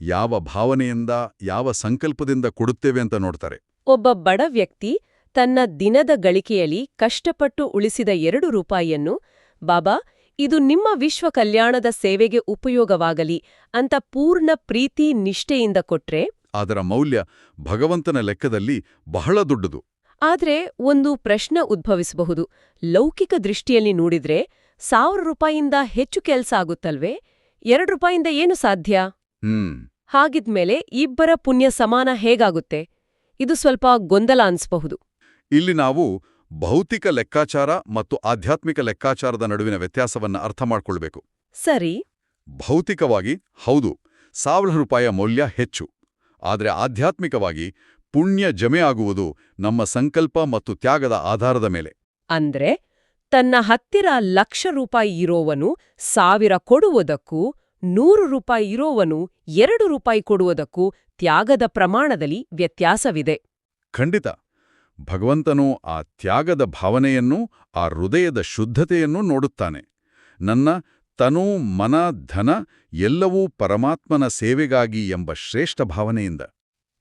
ಯಾವ ಭಾವನೆಯಿಂದ ಯಾವ ಸಂಕಲ್ಪದಿಂದ ಕೊಡುತ್ತೇವೆ ಅಂತ ನೋಡ್ತಾರೆ. ಒಬ್ಬ ಬಡ ವ್ಯಕ್ತಿ ತನ್ನ ದಿನದ ಗಳಿಕೆಯಲ್ಲಿ ಕಷ್ಟಪಟ್ಟು ಉಳಿಸಿದ ಎರಡು ರೂಪಾಯಿಯನ್ನು ಬಾಬಾ ಇದು ನಿಮ್ಮ ವಿಶ್ವ ಕಲ್ಯಾಣದ ಸೇವೆಗೆ ಉಪಯೋಗವಾಗಲಿ ಅಂತ ಪೂರ್ಣ ಪ್ರೀತಿ ನಿಷ್ಠೆಯಿಂದ ಕೊಟ್ರೆ ಅದರ ಮೌಲ್ಯ ಭಗವಂತನ ಲೆಕ್ಕದಲ್ಲಿ ಬಹಳ ದೊಡ್ಡದು. ಆದರೆ ಒಂದು ಪ್ರಶ್ನೆ ಉದ್ಭವಿಸಬಹುದು. ಲೌಕಿಕ ದೃಷ್ಟಿಯಲ್ಲಿ ನೋಡಿದ್ರೆ ಸಾವಿರ ರೂಪಾಯಿಯಿಂದ ಹೆಚ್ಚು ಕೆಲಸ ಆಗುತ್ತಲ್ವೇ? ಎರಡು ರೂಪಾಯಿಂದ ಏನು ಸಾಧ್ಯ? ಹ್ಮ್. ಹಾಗಿದ್ಮೇಲೆ ಇಬ್ಬರ ಪುಣ್ಯ ಸಮಾನ ಹೇಗಾಗುತ್ತೆ? ಇದು ಸ್ವಲ್ಪ ಗೊಂದಲ ಅನ್ಸ್ಬಹುದು. ಇಲ್ಲಿ ನಾವು ಭೌತಿಕ ಲೆಕ್ಕಾಚಾರ ಮತ್ತು ಆಧ್ಯಾತ್ಮಿಕ ಲೆಕ್ಕಾಚಾರದ ನಡುವಿನ ವ್ಯತ್ಯಾಸವನ್ನ ಅರ್ಥ ಮಾಡ್ಕೊಳ್ಬೇಕು. ಸರಿ. ಭೌತಿಕವಾಗಿ ಹೌದು ಸಾವಿರ ರೂಪಾಯಿಯ ಮೌಲ್ಯ ಹೆಚ್ಚು. ಆದರೆ ಆಧ್ಯಾತ್ಮಿಕವಾಗಿ ಪುಣ್ಯ ಜಮೆ ಆಗುವುದು ನಮ್ಮ ಸಂಕಲ್ಪ ಮತ್ತು ತ್ಯಾಗದ ಆಧಾರದ ಮೇಲೆ. ಅಂದ್ರೆ ತನ್ನ ಹತ್ತಿರ ಲಕ್ಷ ರೂಪಾಯಿ ಇರೋವನು ಸಾವಿರ ಕೊಡುವುದಕ್ಕೂ ನೂರು ರೂಪಾಯಿ ಇರೋವನು ಎರಡು ರೂಪಾಯಿ ಕೊಡುವುದಕ್ಕೂ ತ್ಯಾಗದ ಪ್ರಮಾಣದಲ್ಲಿ ವ್ಯತ್ಯಾಸವಿದೆ. ಖಂಡಿತ. ಭಗವಂತನು ಆ ತ್ಯಾಗದ ಭಾವನೆಯನ್ನು ಆ ಹೃದಯದ ಶುದ್ಧತೆಯನ್ನು ನೋಡುತ್ತಾನೆ. ನನ್ನ ತನು ಮನ ಧನ ಎಲ್ಲವೂ ಪರಮಾತ್ಮನ ಸೇವೆಗಾಗಿ ಎಂಬ ಶ್ರೇಷ್ಠ ಭಾವನೆಯಿಂದ.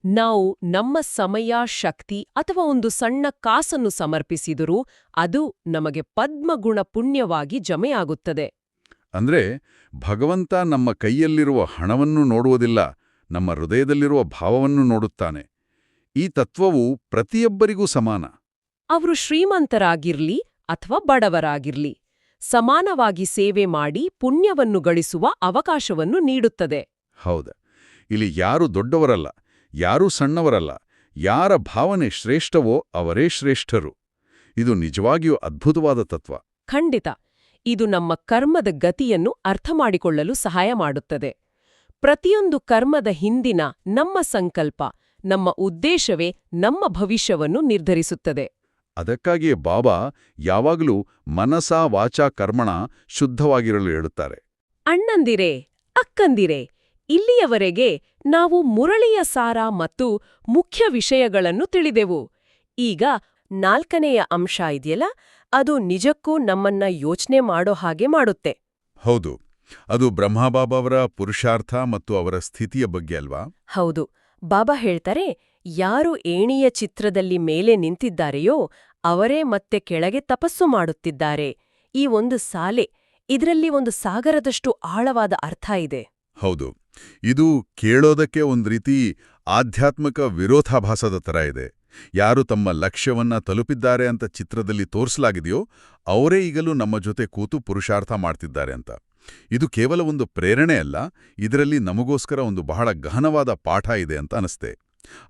ನಾವು ನಮ್ಮ ಸಮಯ ಶಕ್ತಿ ಅಥವಾ ಒಂದು ಸಣ್ಣ ಕಾಸನ್ನು ಸಮರ್ಪಿಸಿದರೂ ಅದು ನಮಗೆ ಪದ್ಮಗುಣ ಪುಣ್ಯವಾಗಿ ಜಮೆಯಾಗುತ್ತದೆ ಅಂದ್ರೆ ಭಗವಂತ ನಮ್ಮ ಕೈಯಲ್ಲಿರುವ ಹಣವನ್ನು ನೋಡುವುದಿಲ್ಲ ನಮ್ಮ ಹೃದಯದಲ್ಲಿರುವ ಭಾವವನ್ನು ನೋಡುತ್ತಾನೆ. ಈ ತತ್ವವು ಪ್ರತಿಯೊಬ್ಬರಿಗೂ ಸಮಾನ. ಅವರು ಶ್ರೀಮಂತರಾಗಿರ್ಲಿ ಅಥವಾ ಬಡವರಾಗಿರ್ಲಿ. ಸಮಾನವಾಗಿ ಸೇವೆ ಮಾಡಿ ಪುಣ್ಯವನ್ನು ಗಳಿಸುವ ಅವಕಾಶವನ್ನು ನೀಡುತ್ತದೆ. ಹೌದು. ಇಲ್ಲಿ ಯಾರು ದೊಡ್ಡವರಲ್ಲ ಯಾರೂ ಸಣ್ಣವರಲ್ಲ ಯಾರ ಭಾವನೆ ಶ್ರೇಷ್ಠವೋ ಅವರೇ ಶ್ರೇಷ್ಠರು. ಇದು ನಿಜವಾಗಿಯೂ ಅದ್ಭುತವಾದ ತತ್ವ. ಖಂಡಿತ. ಇದು ನಮ್ಮ ಕರ್ಮದ ಗತಿಯನ್ನು ಅರ್ಥಮಾಡಿಕೊಳ್ಳಲು ಸಹಾಯ ಮಾಡುತ್ತದೆ. ಪ್ರತಿಯೊಂದು ಕರ್ಮದ ಹಿಂದಿನ ನಮ್ಮ ಸಂಕಲ್ಪ ನಮ್ಮ ಉದ್ದೇಶವೇ ನಮ್ಮ ಭವಿಷ್ಯವನ್ನು ನಿರ್ಧರಿಸುತ್ತದೆ. ಅದಕ್ಕಾಗಿಯೇ ಬಾಬಾ ಯಾವಾಗಲೂ ಮನಸಾ ವಾಚಾ ಕರ್ಮಣ ಶುದ್ಧವಾಗಿರಲು ಹೇಳುತ್ತಾರೆ. ಅಣ್ಣಂದಿರೆ ಅಕ್ಕಂದಿರೆ ಇಲ್ಲಿಯವರೆಗೆ ನಾವು ಮುರಳಿಯ ಸಾರ ಮತ್ತು ಮುಖ್ಯ ವಿಷಯಗಳನ್ನು ತಿಳಿದೆವು. ಈಗ ನಾಲ್ಕನೆಯ ಅಂಶ ಇದೆಯಲ್ಲ ಅದು ನಿಜಕ್ಕೂ ನಮ್ಮನ್ನ ಯೋಚನೆ ಮಾಡೋ ಹಾಗೆ ಮಾಡುತ್ತೆ. ಹೌದು ಅದು ಬ್ರಹ್ಮಬಾಬಾವರ ಪುರುಷಾರ್ಥ ಮತ್ತು ಅವರ ಸ್ಥಿತಿಯ ಬಗ್ಗೆ ಅಲ್ವಾ? ಹೌದು ಬಾಬಾ ಹೇಳ್ತಾರೆ ಯಾರು ಏಣಿಯ ಚಿತ್ರದಲ್ಲಿ ಮೇಲೆ ನಿಂತಿದ್ದಾರೆಯೋ ಅವರೇ ಮತ್ತೆ ಕೆಳಗೆ ತಪಸ್ಸು ಮಾಡುತ್ತಿದ್ದಾರೆ. ಈ ಒಂದು ಸಾಲೆ, ಇದರಲ್ಲಿ ಒಂದು ಸಾಗರದಷ್ಟು ಆಳವಾದ ಅರ್ಥ ಇದೆ. ಹೌದು, ಇದು ಕೇಳೋದಕ್ಕೆ ಒಂದು ರೀತಿ ಆಧ್ಯಾತ್ಮಿಕ ವಿರೋಧಾಭಾಸದ ತರ ಇದೆ. ಯಾರು ತಮ್ಮ ಲಕ್ಷ್ಯವನ್ನ ತಲುಪಿದ್ದಾರೆ ಅಂತ ಚಿತ್ರದಲ್ಲಿ ತೋರಿಸಲಾಗಿದೆಯೋ ಅವರೇ ಈಗಲೂ ನಮ್ಮ ಜೊತೆ ಕೂತು ಪುರುಷಾರ್ಥ ಮಾಡ್ತಿದ್ದಾರೆ ಅಂತ. ಇದು ಕೇವಲ ಒಂದು ಪ್ರೇರಣೆ ಅಲ್ಲ, ಇದರಲ್ಲಿ ನಮಗೋಸ್ಕರ ಒಂದು ಬಹಳ ಗಹನವಾದ ಪಾಠ ಇದೆ ಅಂತ ಅನಿಸ್ತೆ.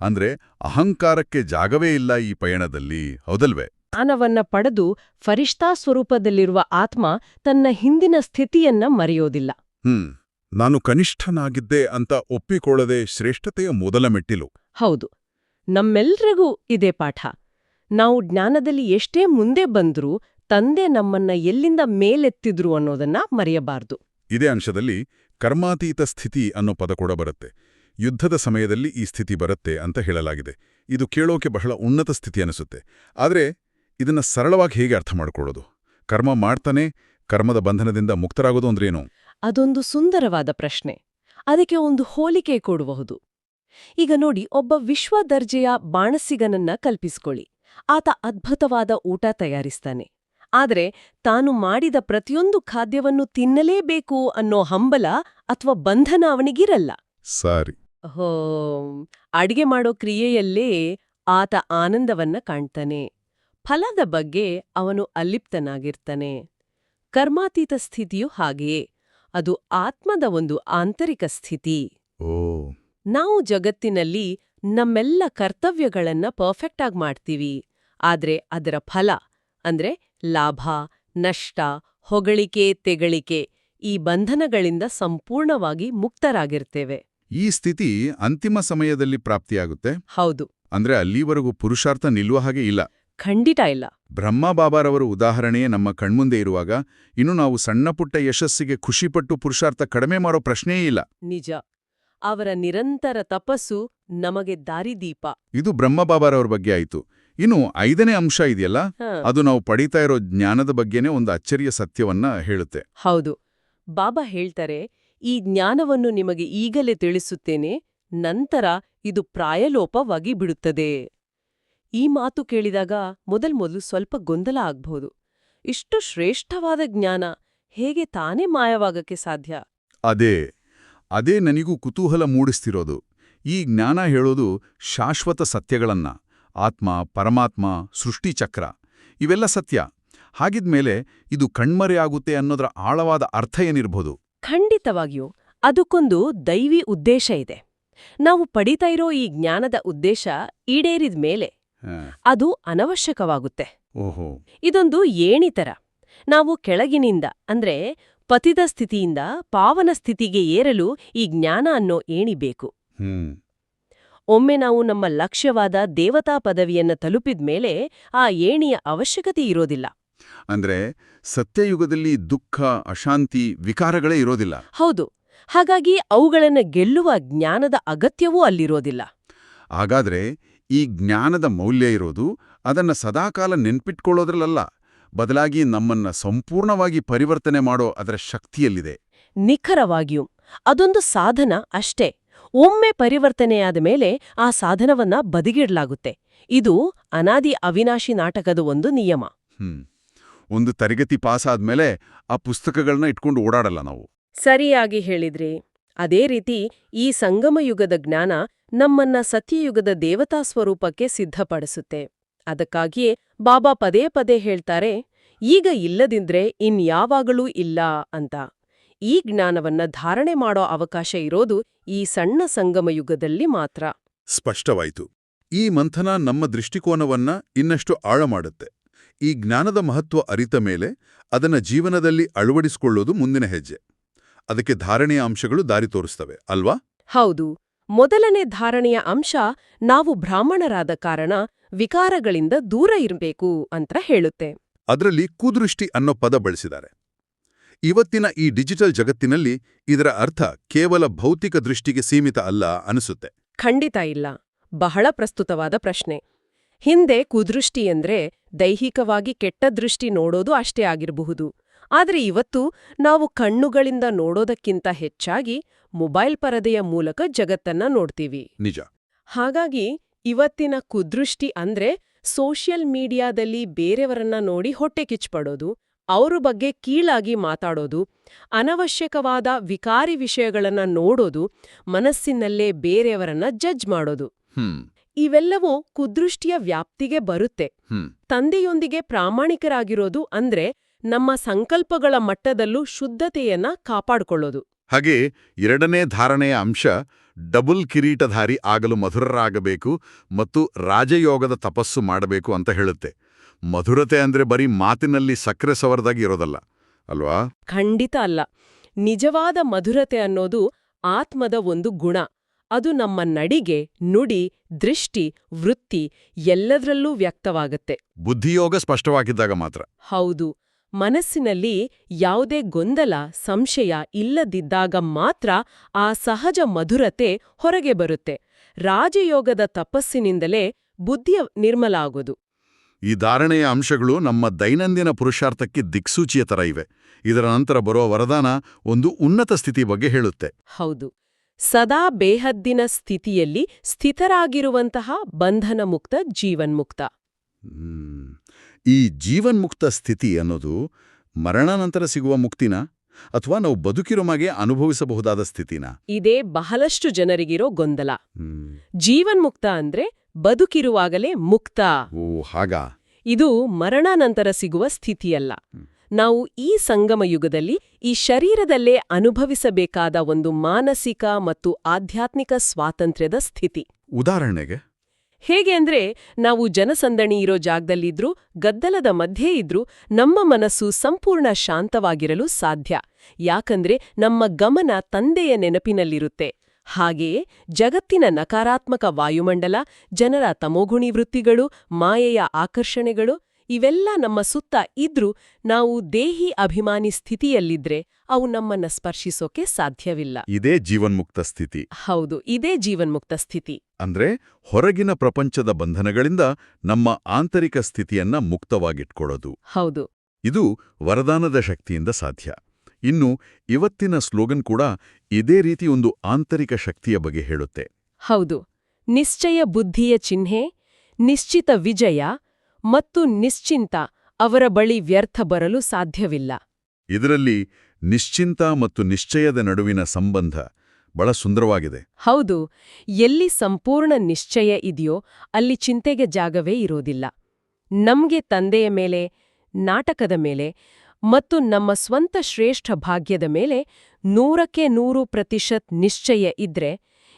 ಅಂದ್ರೆ ಅಹಂಕಾರಕ್ಕೆ ಜಾಗವೇ ಇಲ್ಲ ಈ ಪಯಣದಲ್ಲಿ ಹೌದಲ್ವೇ? ಜ್ಞಾನವನ್ನ ಪಡೆದು ಫರಿಷ್ಠಾ ಸ್ವರೂಪದಲ್ಲಿರುವ ಆತ್ಮ ತನ್ನ ಹಿಂದಿನ ಸ್ಥಿತಿಯನ್ನ ಮರೆಯೋದಿಲ್ಲ. ಹ್ಮ್ ನಾನು ಕನಿಷ್ಠನಾಗಿದ್ದೆ ಅಂತ ಒಪ್ಪಿಕೊಳ್ಳದೆ ಶ್ರೇಷ್ಠತೆಯ ಮೊದಲ ಮೆಟ್ಟಿಲು. ಹೌದು ನಮ್ಮೆಲ್ರಿಗೂ ಇದೇ ಪಾಠ. ನಾವು ಜ್ಞಾನದಲ್ಲಿ ಎಷ್ಟೇ ಮುಂದೆ ಬಂದ್ರೂ ತಂದೆ ನಮ್ಮನ್ನ ಎಲ್ಲಿಂದ ಮೇಲೆತ್ತಿದ್ರು ಅನ್ನೋದನ್ನ ಮರೆಯಬಾರ್ದು. ಇದೇ ಅಂಶದಲ್ಲಿ ಕರ್ಮಾತೀತ ಸ್ಥಿತಿ ಅನ್ನೋ ಪದ ಕೂಡ ಬರುತ್ತೆ. ಯುದ್ಧದ ಸಮಯದಲ್ಲಿ ಈ ಸ್ಥಿತಿ ಬರುತ್ತೆ ಅಂತ ಹೇಳಲಾಗಿದೆ. ಇದು ಕೇಳೋಕೆ ಬಹಳ ಉನ್ನತ ಸ್ಥಿತಿ ಅನಿಸುತ್ತೆ. ಆದರೆ ಇದನ್ನು ಸರಳವಾಗಿ ಹೇಗೆ ಅರ್ಥ ಮಾಡಿಕೊಳ್ಳೋದು? ಕರ್ಮ ಮಾಡ್ತಾನೆ ಕರ್ಮದ ಬಂಧನದಿಂದ ಮುಕ್ತರಾಗೋದು ಅಂದ್ರೇನು? ಅದೊಂದು ಸುಂದರವಾದ ಪ್ರಶ್ನೆ. ಅದಕ್ಕೆ ಒಂದು ಹೋಲಿಕೆ ಕೊಡಬಹುದು. ಈಗ ನೋಡಿ ಒಬ್ಬ ವಿಶ್ವ ದರ್ಜೆಯ ಬಾಣಸಿಗನನ್ನ ಕಲ್ಪಿಸಿಕೊಳ್ಳಿ. ಆತ ಅದ್ಭುತವಾದ ಊಟ ತಯಾರಿಸ್ತಾನೆ. ಆದರೆ ತಾನು ಮಾಡಿದ ಪ್ರತಿಯೊಂದು ಖಾದ್ಯವನ್ನು ತಿನ್ನಲೇಬೇಕು ಅನ್ನೋ ಹಂಬಲ ಅಥವಾ ಬಂಧನ ಅವನಿಗಿರಲ್ಲ. ಸಾರಿ. ಹೋ ಅಡಿಗೆ ಮಾಡೋ ಕ್ರಿಯೆಯಲ್ಲೇ ಆತ ಆನಂದವನ್ನ ಕಾಣ್ತಾನೆ. ಫಲದ ಬಗ್ಗೆ ಅವನು ಅಲಿಪ್ತನಾಗಿರ್ತಾನೆ. ಕರ್ಮಾತೀತ ಸ್ಥಿತಿಯು ಹಾಗೆಯೇ. ಅದು ಆತ್ಮದ ಒಂದು ಆಂತರಿಕ ಸ್ಥಿತಿ. ಓ. ನಾವು ಜಗತ್ತಿನಲ್ಲಿ ನಮ್ಮೆಲ್ಲ ಕರ್ತವ್ಯಗಳನ್ನ ಪರ್ಫೆಕ್ಟ್ ಆಗಿ ಮಾಡ್ತೀವಿ. ಆದ್ರೆ ಅದರ ಫಲ ಅಂದ್ರೆ ಲಾಭ ನಷ್ಟ ಹೊಗಳಿಕೆ ತೆಗಳಿಕೆ ಈ ಬಂಧನಗಳಿಂದ ಸಂಪೂರ್ಣವಾಗಿ ಮುಕ್ತರಾಗಿರ್ತೇವೆ. ಈ ಸ್ಥಿತಿ ಅಂತಿಮ ಸಮಯದಲ್ಲಿ ಪ್ರಾಪ್ತಿಯಾಗುತ್ತೆ? ಹೌದು. ಅಂದ್ರೆ ಅಲ್ಲಿವರೆಗೂ ಪುರುಷಾರ್ಥ ನಿಲ್ಲುವ ಹಾಗೆ ಇಲ್ಲ. ಖಂಡಿತ ಇಲ್ಲ. ಬ್ರಹ್ಮ ಬಾಬಾರವರು ಉದಾಹರಣೆಯೇ ನಮ್ಮ ಕಣ್ಮುಂದೆ ಇರುವಾಗ ಇನ್ನು ನಾವು ಸಣ್ಣಪುಟ್ಟ ಯಶಸ್ಸಿಗೆ ಖುಷಿಪಟ್ಟು ಪುರುಷಾರ್ಥ ಕಡಿಮೆ ಮಾಡೋ ಪ್ರಶ್ನೆಯೇ ಇಲ್ಲ. ನಿಜ. ಅವರ ನಿರಂತರ ತಪಸ್ಸು ನಮಗೆ ದಾರಿದೀಪ. ಇದು ಬ್ರಹ್ಮ ಬಾಬಾರವರ ಬಗ್ಗೆ ಆಯಿತು. ಇನ್ನು ಐದನೇ ಅಂಶ ಇದೆಯಲ್ಲ? ಅದು ನಾವು ಪಡೀತಾ ಇರೋ ಜ್ಞಾನದ ಬಗ್ಗೆನೇ ಒಂದು ಅಚ್ಚರಿಯ ಸತ್ಯವನ್ನ ಹೇಳುತ್ತೆ. ಹೌದು. ಬಾಬಾ ಹೇಳ್ತಾರೆ ಈ ಜ್ಞಾನವನ್ನು ನಿಮಗೆ ಈಗಲೇ ತಿಳಿಸುತ್ತೇನೆ, ನಂತರ ಇದು ಪ್ರಾಯಲೋಪವಾಗಿ ಬಿಡುತ್ತದೆ. ಈ ಮಾತು ಕೇಳಿದಾಗ ಮೊದಲ್ಮೊದಲು ಸ್ವಲ್ಪ ಗೊಂದಲ ಆಗ್ಬಹುದು. ಇಷ್ಟು ಶ್ರೇಷ್ಠವಾದ ಜ್ಞಾನ ಹೇಗೆ ತಾನೇ ಮಾಯವಾಗಕ್ಕೆ ಸಾಧ್ಯ? ಅದೇ ಅದೇ ನನಗೂ ಕುತೂಹಲ ಮೂಡಿಸ್ತಿರೋದು. ಈ ಜ್ಞಾನ ಹೇಳೋದು ಶಾಶ್ವತ ಸತ್ಯಗಳನ್ನ, ಆತ್ಮ, ಪರಮಾತ್ಮ ಸೃಷ್ಟಿಚಕ್ರ ಇವೆಲ್ಲ ಸತ್ಯ. ಹಾಗಿದ್ಮೇಲೆ ಇದು ಕಣ್ಮರೆಯಾಗುತ್ತೆ ಅನ್ನೋದರ ಆಳವಾದ ಅರ್ಥ ಏನಿರ್ಬೋದು? ಖಂಡಿತವಾಗಿಯೂ ಅದಕ್ಕೊಂದು ದೈವಿ ಉದ್ದೇಶ ಇದೆ. ನಾವು ಪಡಿತಾ ಇರೋ ಈ ಜ್ಞಾನದ ಉದ್ದೇಶ ಈಡೇರಿದ ಮೇಲೆ ಅದು ಅನವಶ್ಯಕವಾಗುತ್ತೆ. ಓಹೋ. ಇದೊಂದು ಏಣಿತರ ನಾವು ಕೆಳಗಿನಿಂದ ಅಂದ್ರೆ ಪತಿದ ಸ್ಥಿತಿಯಿಂದ ಪಾವನ ಸ್ಥಿತಿಗೆ ಏರಲು ಈ ಜ್ಞಾನ ಅನ್ನೋ ಏಣಿ ಬೇಕು. ಹ್ಮ್. ಒಮ್ಮೆ ನಾವು ನಮ್ಮ ಲಕ್ಷ್ಯವಾದ ದೇವತಾ ಪದವಿಯನ್ನ ತಲುಪಿದ್ಮೇಲೆ ಆ ಏಣಿಯ ಅವಶ್ಯಕತೆ ಇರೋದಿಲ್ಲ. ಅಂದ್ರೆ ಸತ್ಯಯುಗದಲ್ಲಿ ದುಃಖ ಅಶಾಂತಿ ವಿಕಾರಗಳೇ ಇರೋದಿಲ್ಲ. ಹೌದು. ಹಾಗಾಗಿ ಅವುಗಳನ್ನು ಗೆಲ್ಲುವ ಜ್ಞಾನದ ಅಗತ್ಯವೂ ಅಲ್ಲಿರೋದಿಲ್ಲ. ಹಾಗಾದ್ರೆ ಈ ಜ್ಞಾನದ ಮೌಲ್ಯ ಇರೋದು ಅದನ್ನ ಸದಾಕಾಲ ನೆನ್ಪಿಟ್ಕೊಳ್ಳೋದ್ರಲ್ಲ ಬದಲಾಗಿ ನಮ್ಮನ್ನ ಸಂಪೂರ್ಣವಾಗಿ ಪರಿವರ್ತನೆ ಮಾಡೋ ಅದರ ಶಕ್ತಿಯಲ್ಲಿದೆ. ನಿಖರವಾಗಿಯೂ ಅದೊಂದು ಸಾಧನ ಅಷ್ಟೇ. ಒಮ್ಮೆ ಪರಿವರ್ತನೆಯಾದ ಮೇಲೆ ಆ ಸಾಧನವನ್ನ ಬದಿಗಿಡಲಾಗುತ್ತೆ. ಇದು ಅನಾದಿ ಅವಿನಾಶಿ ನಾಟಕದ ಒಂದು ನಿಯಮ. ಹ್ಮ್. ಒಂದು ತರಗತಿ ಪಾಸ್ ಆದ್ಮೇಲೆ ಆ ಪುಸ್ತಕಗಳನ್ನ ಇಟ್ಕೊಂಡು ಓಡಾಡಲ್ಲ ನಾವು. ಸರಿಯಾಗಿ ಹೇಳಿದ್ರಿ. ಅದೇ ರೀತಿ ಈ ಸಂಗಮಯುಗದ ಜ್ಞಾನ ನಮ್ಮನ್ನ ಸತ್ಯಯುಗದ ದೇವತಾ ಸ್ವರೂಪಕ್ಕೆ ಸಿದ್ಧಪಡಿಸುತ್ತೆ. ಅದಕ್ಕಾಗಿಯೇ ಬಾಬಾ ಪದೇ ಪದೇ ಹೇಳ್ತಾರೆ ಈಗ ಇಲ್ಲದಿದ್ರೆ ಇನ್ಯಾವಾಗಲೂ ಇಲ್ಲ ಅಂತ. ಈ ಜ್ಞಾನವನ್ನ ಧಾರಣೆ ಮಾಡೋ ಅವಕಾಶ ಇರೋದು ಈ ಸಣ್ಣ ಸಂಗಮಯುಗದಲ್ಲಿ ಮಾತ್ರ. ಸ್ಪಷ್ಟವಾಯಿತು. ಈ ಮಂಥನ ನಮ್ಮ ದೃಷ್ಟಿಕೋನವನ್ನ ಇನ್ನಷ್ಟು ಆಳ ಮಾಡುತ್ತೆ ಈ ಜ್ಞಾನದ ಮಹತ್ವ ಅರಿತ ಮೇಲೆ ಅದನ್ನು ಜೀವನದಲ್ಲಿ ಅಳವಡಿಸಿಕೊಳ್ಳೋದು ಮುಂದಿನ ಹೆಜ್ಜೆ. ಅದಕ್ಕೆ ಧಾರಣೆಯ ಅಂಶಗಳು ದಾರಿ ತೋರಿಸ್ತವೆ ಅಲ್ವಾ? ಹೌದು. ಮೊದಲನೇ ಧಾರಣೆಯ ಅಂಶ ನಾವು ಬ್ರಾಹ್ಮಣರಾದ ಕಾರಣ ವಿಕಾರಗಳಿಂದ ದೂರ ಇರಬೇಕು ಅಂತ ಹೇಳುತ್ತೆ. ಅದರಲ್ಲಿ ಕುದೃಷ್ಟಿ ಅನ್ನೋ ಪದ ಬಳಸಿದ್ದಾರೆ. ಇವತ್ತಿನ ಈ ಡಿಜಿಟಲ್ ಜಗತ್ತಿನಲ್ಲಿ ಇದರ ಅರ್ಥ ಕೇವಲ ಭೌತಿಕ ದೃಷ್ಟಿಗೆ ಸೀಮಿತ ಅಲ್ಲ ಅನಿಸುತ್ತೆ. ಖಂಡಿತ ಇಲ್ಲ. ಬಹಳ ಪ್ರಸ್ತುತವಾದ ಪ್ರಶ್ನೆ. ಹಿಂದೆ ಕುದೃಷ್ಟಿ ಎಂದ್ರೆ ದೈಹಿಕವಾಗಿ ಕೆಟ್ಟ ದೃಷ್ಟಿ ನೋಡೋದು ಅಷ್ಟೇ ಆಗಿರಬಹುದು. ಆದರೆ ಇವತ್ತು ನಾವು ಕಣ್ಣುಗಳಿಂದ ನೋಡೋದಕ್ಕಿಂತ ಹೆಚ್ಚಾಗಿ ಮೊಬೈಲ್ ಪರದೆಯ ಮೂಲಕ ಜಗತ್ತನ್ನ ನೋಡ್ತೀವಿ. ನಿಜ. ಹಾಗಾಗಿ ಇವತ್ತಿನ ಕುದೃಷ್ಟಿ ಅಂದ್ರೆ ಸೋಷಿಯಲ್ ಮೀಡಿಯಾದಲ್ಲಿ ಬೇರೆಯವರನ್ನ ನೋಡಿ ಹೊಟ್ಟೆ ಕಿಚ್ಪಡೋದು ಅವ್ರ ಬಗ್ಗೆ ಕೀಳಾಗಿ ಮಾತಾಡೋದು ಅನವಶ್ಯಕವಾದ ವಿಕಾರಿ ವಿಷಯಗಳನ್ನ ನೋಡೋದು ಮನಸ್ಸಿನಲ್ಲೇ ಬೇರೆಯವರನ್ನ ಜಡ್ಜ್ ಮಾಡೋದು. ಇವೆಲ್ಲವೂ ಕುದೃಷ್ಟಿಯ ವ್ಯಾಪ್ತಿಗೆ ಬರುತ್ತೆ. ತಂದೆಯೊಂದಿಗೆ ಪ್ರಾಮಾಣಿಕರಾಗಿರೋದು ಅಂದ್ರೆ ನಮ್ಮ ಸಂಕಲ್ಪಗಳ ಮಟ್ಟದಲ್ಲೂ ಶುದ್ಧತೆಯನ್ನ ಕಾಪಾಡಿಕೊಳ್ಳೋದು. ಹಾಗೆ ಎರಡನೇ ಧಾರಣೆಯ ಅಂಶ ಡಬಲ್ ಕಿರೀಟಧಾರಿ ಆಗಲು ಮಧುರರಾಗಬೇಕು ಮತ್ತು ರಾಜಯೋಗದ ತಪಸ್ಸು ಮಾಡಬೇಕು ಅಂತ ಹೇಳುತ್ತೆ. ಮಧುರತೆ ಅಂದ್ರೆ ಬರೀ ಮಾತಿನಲ್ಲಿ ಸಕ್ಕರೆ ಸವರದಾಗಿ ಇರೋದಲ್ಲ ಅಲ್ವಾ? ಖಂಡಿತ ಅಲ್ಲ. ನಿಜವಾದ ಮಧುರತೆ ಅನ್ನೋದು ಆತ್ಮದ ಒಂದು ಗುಣ. ಅದು ನಮ್ಮ ನಡಿಗೆ ನುಡಿ ದೃಷ್ಟಿ ವೃತ್ತಿ ಎಲ್ಲದರಲ್ಲೂ ವ್ಯಕ್ತವಾಗುತ್ತೆ. ಬುದ್ಧಿಯೋಗ ಸ್ಪಷ್ಟವಾಗಿದ್ದಾಗ ಮಾತ್ರ. ಹೌದು. ಮನಸ್ಸಿನಲ್ಲಿ ಯಾವುದೇ ಗೊಂದಲ ಸಂಶಯ ಇಲ್ಲದಿದ್ದಾಗ ಮಾತ್ರ ಆ ಸಹಜ ಮಧುರತೆ ಹೊರಗೆ ಬರುತ್ತೆ. ರಾಜಯೋಗದ ತಪಸ್ಸಿನಿಂದಲೇ ಬುದ್ಧಿಯ ನಿರ್ಮಲ ಆಗೋದು ಈ ಧಾರಣೆಯ ಅಂಶಗಳು ನಮ್ಮ ದೈನಂದಿನ ಪುರುಷಾರ್ಥಕ್ಕೆ ದಿಕ್ಸೂಚಿಯ ತರ ಇವೆ. ಇದರ ನಂತರ ಬರುವ ವರದಾನ ಒಂದು ಉನ್ನತ ಸ್ಥಿತಿ ಬಗ್ಗೆ ಹೇಳುತ್ತೆ. ಹೌದು. ಸದಾ ಬೇಹದ್ದಿನ ಸ್ಥಿತಿಯಲ್ಲಿ ಸ್ಥಿತರಾಗಿರುವಂತಹ ಬಂಧನ ಮುಕ್ತ ಜೀವನ್ಮುಕ್ತ. ಈ ಜೀವನ್ಮುಕ್ತ ಸ್ಥಿತಿ ಅನ್ನೋದು ಮರಣಾನಂತರ ಸಿಗುವ ಮುಕ್ತಿನ? ಅಥವಾ ನಾವು ಬದುಕಿರೋ ಮಾಗೆ ಅನುಭವಿಸಬಹುದಾದ ಸ್ಥಿತಿನ? ಇದೇ ಬಹಳಷ್ಟು ಜನರಿಗಿರೋ ಗೊಂದಲ. ಜೀವನ್ಮುಕ್ತ ಅಂದ್ರೆ ಬದುಕಿರುವಾಗಲೇ ಮುಕ್ತ. ಓ ಹಾಗ? ಇದು ಮರಣಾನಂತರ ಸಿಗುವ ಸ್ಥಿತಿಯಲ್ಲ. ನಾವು ಈ ಸಂಗಮ ಯುಗದಲ್ಲಿ ಈ ಶರೀರದಲ್ಲೇ ಅನುಭವಿಸಬೇಕಾದ ಒಂದು ಮಾನಸಿಕ ಮತ್ತು ಆಧ್ಯಾತ್ಮಿಕ ಸ್ವಾತಂತ್ರ್ಯದ ಸ್ಥಿತಿ. ಉದಾಹರಣೆಗೆ? ಹೇಗೆ ಅಂದ್ರೆ ನಾವು ಜನಸಂದಣಿ ಇರೋ ಜಾಗದಲ್ಲಿದ್ರೂ ಗದ್ದಲದ ಮಧ್ಯೆ ಇದ್ರೂ ನಮ್ಮ ಮನಸ್ಸು ಸಂಪೂರ್ಣ ಶಾಂತವಾಗಿರಲು ಸಾಧ್ಯ. ಯಾಕಂದ್ರೆ ನಮ್ಮ ಗಮನ ತಂದೆಯ ನೆನಪಿನಲ್ಲಿರುತ್ತೆ. ಹಾಗೆಯೇ ಜಗತ್ತಿನ ನಕಾರಾತ್ಮಕ ವಾಯುಮಂಡಲ ಜನರ ತಮೋಗುಣಿ ವೃತ್ತಿಗಳು ಮಾಯೆಯ ಆಕರ್ಷಣೆಗಳು ಇವೆಲ್ಲ ನಮ್ಮ ಸುತ್ತ ಇದ್ರೂ ನಾವು ದೇಹಿ ಅಭಿಮಾನಿ ಸ್ಥಿತಿಯಲ್ಲಿದ್ರೆ ಅವು ನಮ್ಮನ್ನ ಸ್ಪರ್ಶಿಸೋಕೆ ಸಾಧ್ಯವಿಲ್ಲ. ಇದೇ ಜೀವನ್ಮುಕ್ತ ಸ್ಥಿತಿ. ಹೌದು ಇದೇ ಜೀವನ್ಮುಕ್ತ ಸ್ಥಿತಿ. ಅಂದ್ರೆ ಹೊರಗಿನ ಪ್ರಪಂಚದ ಬಂಧನಗಳಿಂದ ನಮ್ಮ ಆಂತರಿಕ ಸ್ಥಿತಿಯನ್ನ ಮುಕ್ತವಾಗಿಟ್ಕೊಳ್ಳೋದು ಹೌದು. ಇದು ವರದಾನದ ಶಕ್ತಿಯಿಂದ ಸಾಧ್ಯ. ಇನ್ನು ಇವತ್ತಿನ ಸ್ಲೋಗನ್ ಕೂಡ ಇದೇ ರೀತಿ ಒಂದು ಆಂತರಿಕ ಶಕ್ತಿಯ ಬಗ್ಗೆ ಹೇಳುತ್ತೆ. ಹೌದು. ನಿಶ್ಚಯ ಬುದ್ಧಿಯ ಚಿಹ್ನೆ ನಿಶ್ಚಿತ ವಿಜಯ ಮತ್ತು ನಿಶ್ಚಿಂತ ಅವರ ಬಳಿ ವ್ಯರ್ಥ ಬರಲು ಸಾಧ್ಯವಿಲ್ಲ. ಇದರಲ್ಲಿ ನಿಶ್ಚಿಂತ ಮತ್ತು ನಿಶ್ಚಯದ ನಡುವಿನ ಸಂಬಂಧ ಬಹಳ ಸುಂದರವಾಗಿದೆ. ಹೌದು ಎಲ್ಲಿ ಸಂಪೂರ್ಣ ನಿಶ್ಚಯ ಇದೆಯೋ ಅಲ್ಲಿ ಚಿಂತೆಗೆ ಜಾಗವೇ ಇರೋದಿಲ್ಲ ನಮ್ಗೆ ತಂದೆಯ ಮೇಲೆ ನಾಟಕದ ಮೇಲೆ ಮತ್ತು ನಮ್ಮ ಸ್ವಂತ ಶ್ರೇಷ್ಠ ಭಾಗ್ಯದ ಮೇಲೆ ನೂರಕ್ಕೆ ನೂರು ಪ್ರತಿಶತ್ ನಿಶ್ಚಯ ಇದ್ರೆ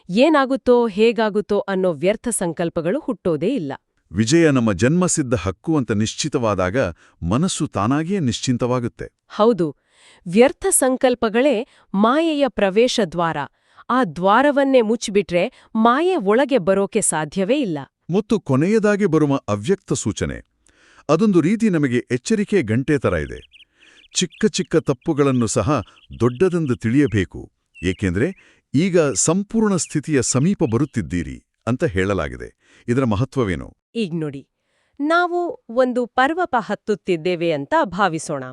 ಏನಾಗುತ್ತೋ ಹೇಗಾಗುತ್ತೋ ಅನ್ನೋ ವ್ಯರ್ಥ ಸಂಕಲ್ಪಗಳು ಹುಟ್ಟೋದೇ ಇಲ್ಲ. ವಿಜಯ ನಮ್ಮ ಜನ್ಮಸಿದ್ಧ ಹಕ್ಕು ಅಂತ ನಿಶ್ಚಿತವಾದಾಗ ಮನಸ್ಸು ತಾನಾಗಿಯೇ ನಿಶ್ಚಿಂತವಾಗುತ್ತೆ. ಹೌದು. ವ್ಯರ್ಥ ಸಂಕಲ್ಪಗಳೇ ಮಾಯೆಯ ಪ್ರವೇಶ ದ್ವಾರ. ಆ ದ್ವಾರವನ್ನೇ ಮುಚ್ಚಿಬಿಟ್ರೆ ಮಾಯೆ ಒಳಗೆ ಬರೋಕೆ ಸಾಧ್ಯವೇ ಇಲ್ಲ. ಮತ್ತು ಕೊನೆಯದಾಗಿ ಬರುವ ಅವ್ಯಕ್ತ ಸೂಚನೆ. ಅದೊಂದು ರೀತಿ ನಮಗೆ ಎಚ್ಚರಿಕೆ ಗಂಟೆ ತರ ಇದೆ. ಚಿಕ್ಕ ಚಿಕ್ಕ ತಪ್ಪುಗಳನ್ನು ಸಹ ದೊಡ್ಡದೆಂದು ತಿಳಿಯಬೇಕು. ಏಕೆಂದರೆ ಈಗ ಸಂಪೂರ್ಣ ಸ್ಥಿತಿಯ ಸಮೀಪ ಬರುತ್ತಿದ್ದೀರಿ ಅಂತ ಹೇಳಲಾಗಿದೆ. ಇದರ ಮಹತ್ವವೇನು? ಈಗ ನೋಡಿ. ನಾವು ಒಂದು ಪರ್ವತ ಹತ್ತುತ್ತಿದ್ದೇವೆ ಅಂತ ಭಾವಿಸೋಣ.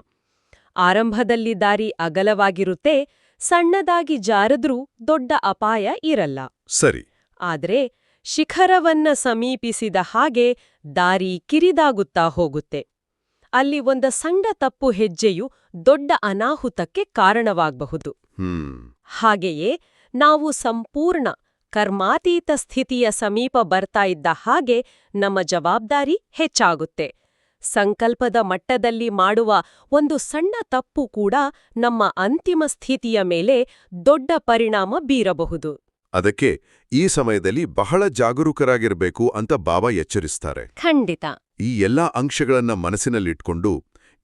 ಆರಂಭದಲ್ಲಿ ದಾರಿ ಅಗಲವಾಗಿರುತ್ತೆ ಸಣ್ಣದಾಗಿ ಜಾರದ್ರೂ ದೊಡ್ಡ ಅಪಾಯ ಇರಲ್ಲ. ಸರಿ. ಆದರೆ ಶಿಖರವನ್ನ ಸಮೀಪಿಸಿದ ಹಾಗೆ ದಾರಿ ಕಿರಿದಾಗುತ್ತಾ ಹೋಗುತ್ತೆ. ಅಲ್ಲಿ ಒಂದ ಸಣ್ಣ ತಪ್ಪು ಹೆಜ್ಜೆಯು ದೊಡ್ಡ ಅನಾಹುತಕ್ಕೆ ಕಾರಣವಾಗಬಹುದು. ಹಾಗೆಯೇ ನಾವು ಸಂಪೂರ್ಣ ಕರ್ಮಾತೀತ ಸ್ಥಿತಿಯ ಸಮೀಪ ಬರ್ತಾ ಇದ್ದ ಹಾಗೆ ನಮ್ಮ ಜವಾಬ್ದಾರಿ ಹೆಚ್ಚಾಗುತ್ತೆ. ಸಂಕಲ್ಪದ ಮಟ್ಟದಲ್ಲಿ ಮಾಡುವ ಒಂದು ಸಣ್ಣ ತಪ್ಪು ಕೂಡ ನಮ್ಮ ಅಂತಿಮ ಸ್ಥಿತಿಯ ಮೇಲೆ ದೊಡ್ಡ ಪರಿಣಾಮ ಬೀರಬಹುದು. ಅದಕ್ಕೆ ಈ ಸಮಯದಲ್ಲಿ ಬಹಳ ಜಾಗರೂಕರಾಗಿರಬೇಕು ಅಂತ ಬಾಬಾ ಎಚ್ಚರಿಸ್ತಾರೆ. ಖಂಡಿತ. ಈ ಎಲ್ಲಾ ಅಂಶಗಳನ್ನ ಮನಸ್ಸಿನಲ್ಲಿಟ್ಕೊಂಡು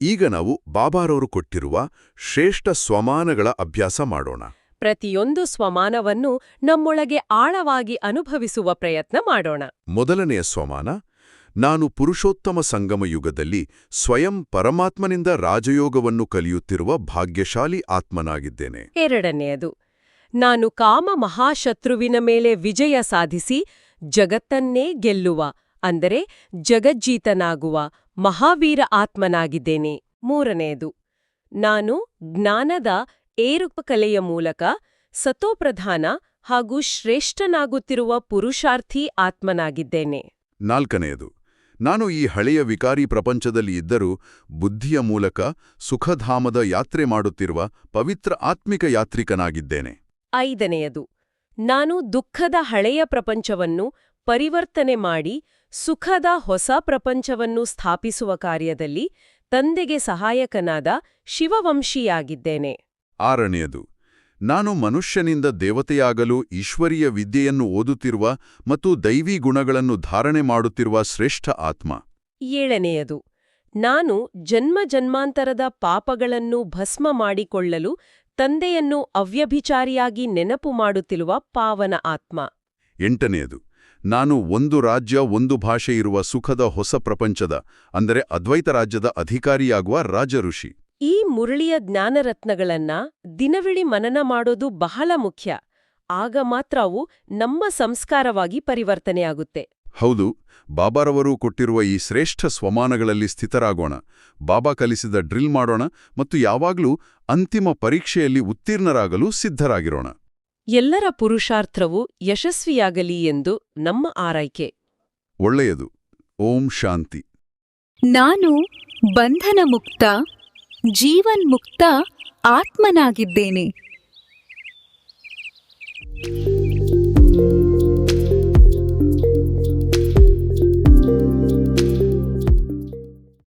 ಈಗ ನಾವು ಬಾಬಾರವರು ಕೊಟ್ಟಿರುವ ಶ್ರೇಷ್ಠ ಸ್ವಮಾನಗಳ ಅಭ್ಯಾಸ ಮಾಡೋಣ. ಪ್ರತಿಯೊಂದು ಸ್ವಮಾನವನ್ನು ನಮ್ಮೊಳಗೆ ಆಳವಾಗಿ ಅನುಭವಿಸುವ ಪ್ರಯತ್ನ ಮಾಡೋಣ. ಮೊದಲನೆಯ ಸ್ವಮಾನ ನಾನು ಪುರುಷೋತ್ತಮ ಸಂಗಮ ಯುಗದಲ್ಲಿ ಸ್ವಯಂ ಪರಮಾತ್ಮನಿಂದ ರಾಜಯೋಗವನ್ನು ಕಲಿಯುತ್ತಿರುವ ಭಾಗ್ಯಶಾಲಿ ಆತ್ಮನಾಗಿದ್ದೇನೆ. ಎರಡನೆಯದು ನಾನು ಕಾಮ ಮಹಾಶತ್ರುವಿನ ಮೇಲೆ ವಿಜಯ ಸಾಧಿಸಿ ಜಗತ್ತನ್ನೇ ಗೆಲ್ಲುವ ಅಂದರೆ ಜಗಜ್ಜೀತನಾಗುವ ಮಹಾವೀರ ಆತ್ಮನಾಗಿದ್ದೇನೆ. ಮೂರನೆಯದು ನಾನು ಜ್ಞಾನದ ಏರುಪಕಲೆಯ ಮೂಲಕ ಸತೋಪ್ರಧಾನ ಹಾಗೂ ಶ್ರೇಷ್ಠನಾಗುತ್ತಿರುವ ಪುರುಷಾರ್ಥಿ ಆತ್ಮನಾಗಿದ್ದೇನೆ. ನಾಲ್ಕನೆಯದು ನಾನು ಈ ಹಳೆಯ ವಿಕಾರಿ ಪ್ರಪಂಚದಲ್ಲಿ ಇದ್ದರೂ ಬುದ್ಧಿಯ ಮೂಲಕ ಸುಖಧಾಮದ ಯಾತ್ರೆ ಮಾಡುತ್ತಿರುವ ಪವಿತ್ರ ಆತ್ಮಿಕ ಯಾತ್ರಿಕನಾಗಿದ್ದೇನೆ. ಐದನೆಯದು ನಾನು ದುಃಖದ ಹಳೆಯ ಪ್ರಪಂಚವನ್ನು ಪರಿವರ್ತನೆ ಮಾಡಿ ಸುಖದ ಹೊಸ ಪ್ರಪಂಚವನ್ನು ಸ್ಥಾಪಿಸುವ ಕಾರ್ಯದಲ್ಲಿ ತಂದೆಗೆ ಸಹಾಯಕನಾದ ಶಿವವಂಶಿಯಾಗಿದ್ದೇನೆ. ಆರನೆಯದು ನಾನು ಮನುಷ್ಯನಿಂದ ದೇವತೆಯಾಗಲು ಈಶ್ವರೀಯ ವಿದ್ಯೆಯನ್ನು ಓದುತ್ತಿರುವ ಮತ್ತು ದೈವೀ ಗುಣಗಳನ್ನು ಧಾರಣೆ ಮಾಡುತ್ತಿರುವ ಶ್ರೇಷ್ಠ ಆತ್ಮ. ಏಳನೆಯದು ನಾನು ಜನ್ಮ ಜನ್ಮಾಂತರದ ಪಾಪಗಳನ್ನು ಭಸ್ಮ ಮಾಡಿಕೊಳ್ಳಲು ತಂದೆಯನ್ನು ಅವ್ಯಭಿಚಾರಿಯಾಗಿ ನೆನಪು ಮಾಡುತ್ತಿರುವ ಪಾವನ ಆತ್ಮ. ಎಂಟನೆಯದು ನಾನು ಒಂದು ರಾಜ್ಯ ಒಂದು ಭಾಷೆ ಇರುವ ಸುಖದ ಹೊಸ ಪ್ರಪಂಚದ ಅಂದರೆ ಅದ್ವೈತ ರಾಜ್ಯದ ಅಧಿಕಾರಿಯಾಗುವ ರಾಜಋಷಿ. ಈ ಮುರಳಿಯ ಜ್ಞಾನರತ್ನಗಳನ್ನ ದಿನವಿಳಿ ಮನನ ಮಾಡೋದು ಬಹಳ ಮುಖ್ಯ. ಆಗ ಮಾತ್ರ ಅವು ನಮ್ಮ ಸಂಸ್ಕಾರವಾಗಿ ಪರಿವರ್ತನೆಯಾಗುತ್ತೆ. ಹೌದು ಬಾಬಾರವರು ಕೊಟ್ಟಿರುವ ಈ ಶ್ರೇಷ್ಠ ಸ್ವಮಾನಗಳಲ್ಲಿ ಸ್ಥಿತರಾಗೋಣ ಬಾಬಾ ಕಲಿಸಿದ ಡ್ರಿಲ್ ಮಾಡೋಣ ಮತ್ತು ಯಾವಾಗಲೂ ಅಂತಿಮ ಪರೀಕ್ಷೆಯಲ್ಲಿ ಉತ್ತೀರ್ಣರಾಗಲು ಸಿದ್ಧರಾಗಿರೋಣ. ಎಲ್ಲರ ಪುರುಷಾರ್ಥವು ಯಶಸ್ವಿಯಾಗಲಿ ಎಂದು ನಮ್ಮ ಆರೈಕೆ. ಒಳ್ಳೆಯದು. ಓಂ ಶಾಂತಿ. ನಾನು ಬಂಧನ ಮುಕ್ತ ಜೀವನ್ಮುಕ್ತ ಆತ್ಮನಾಗಿದ್ದೇನೆ.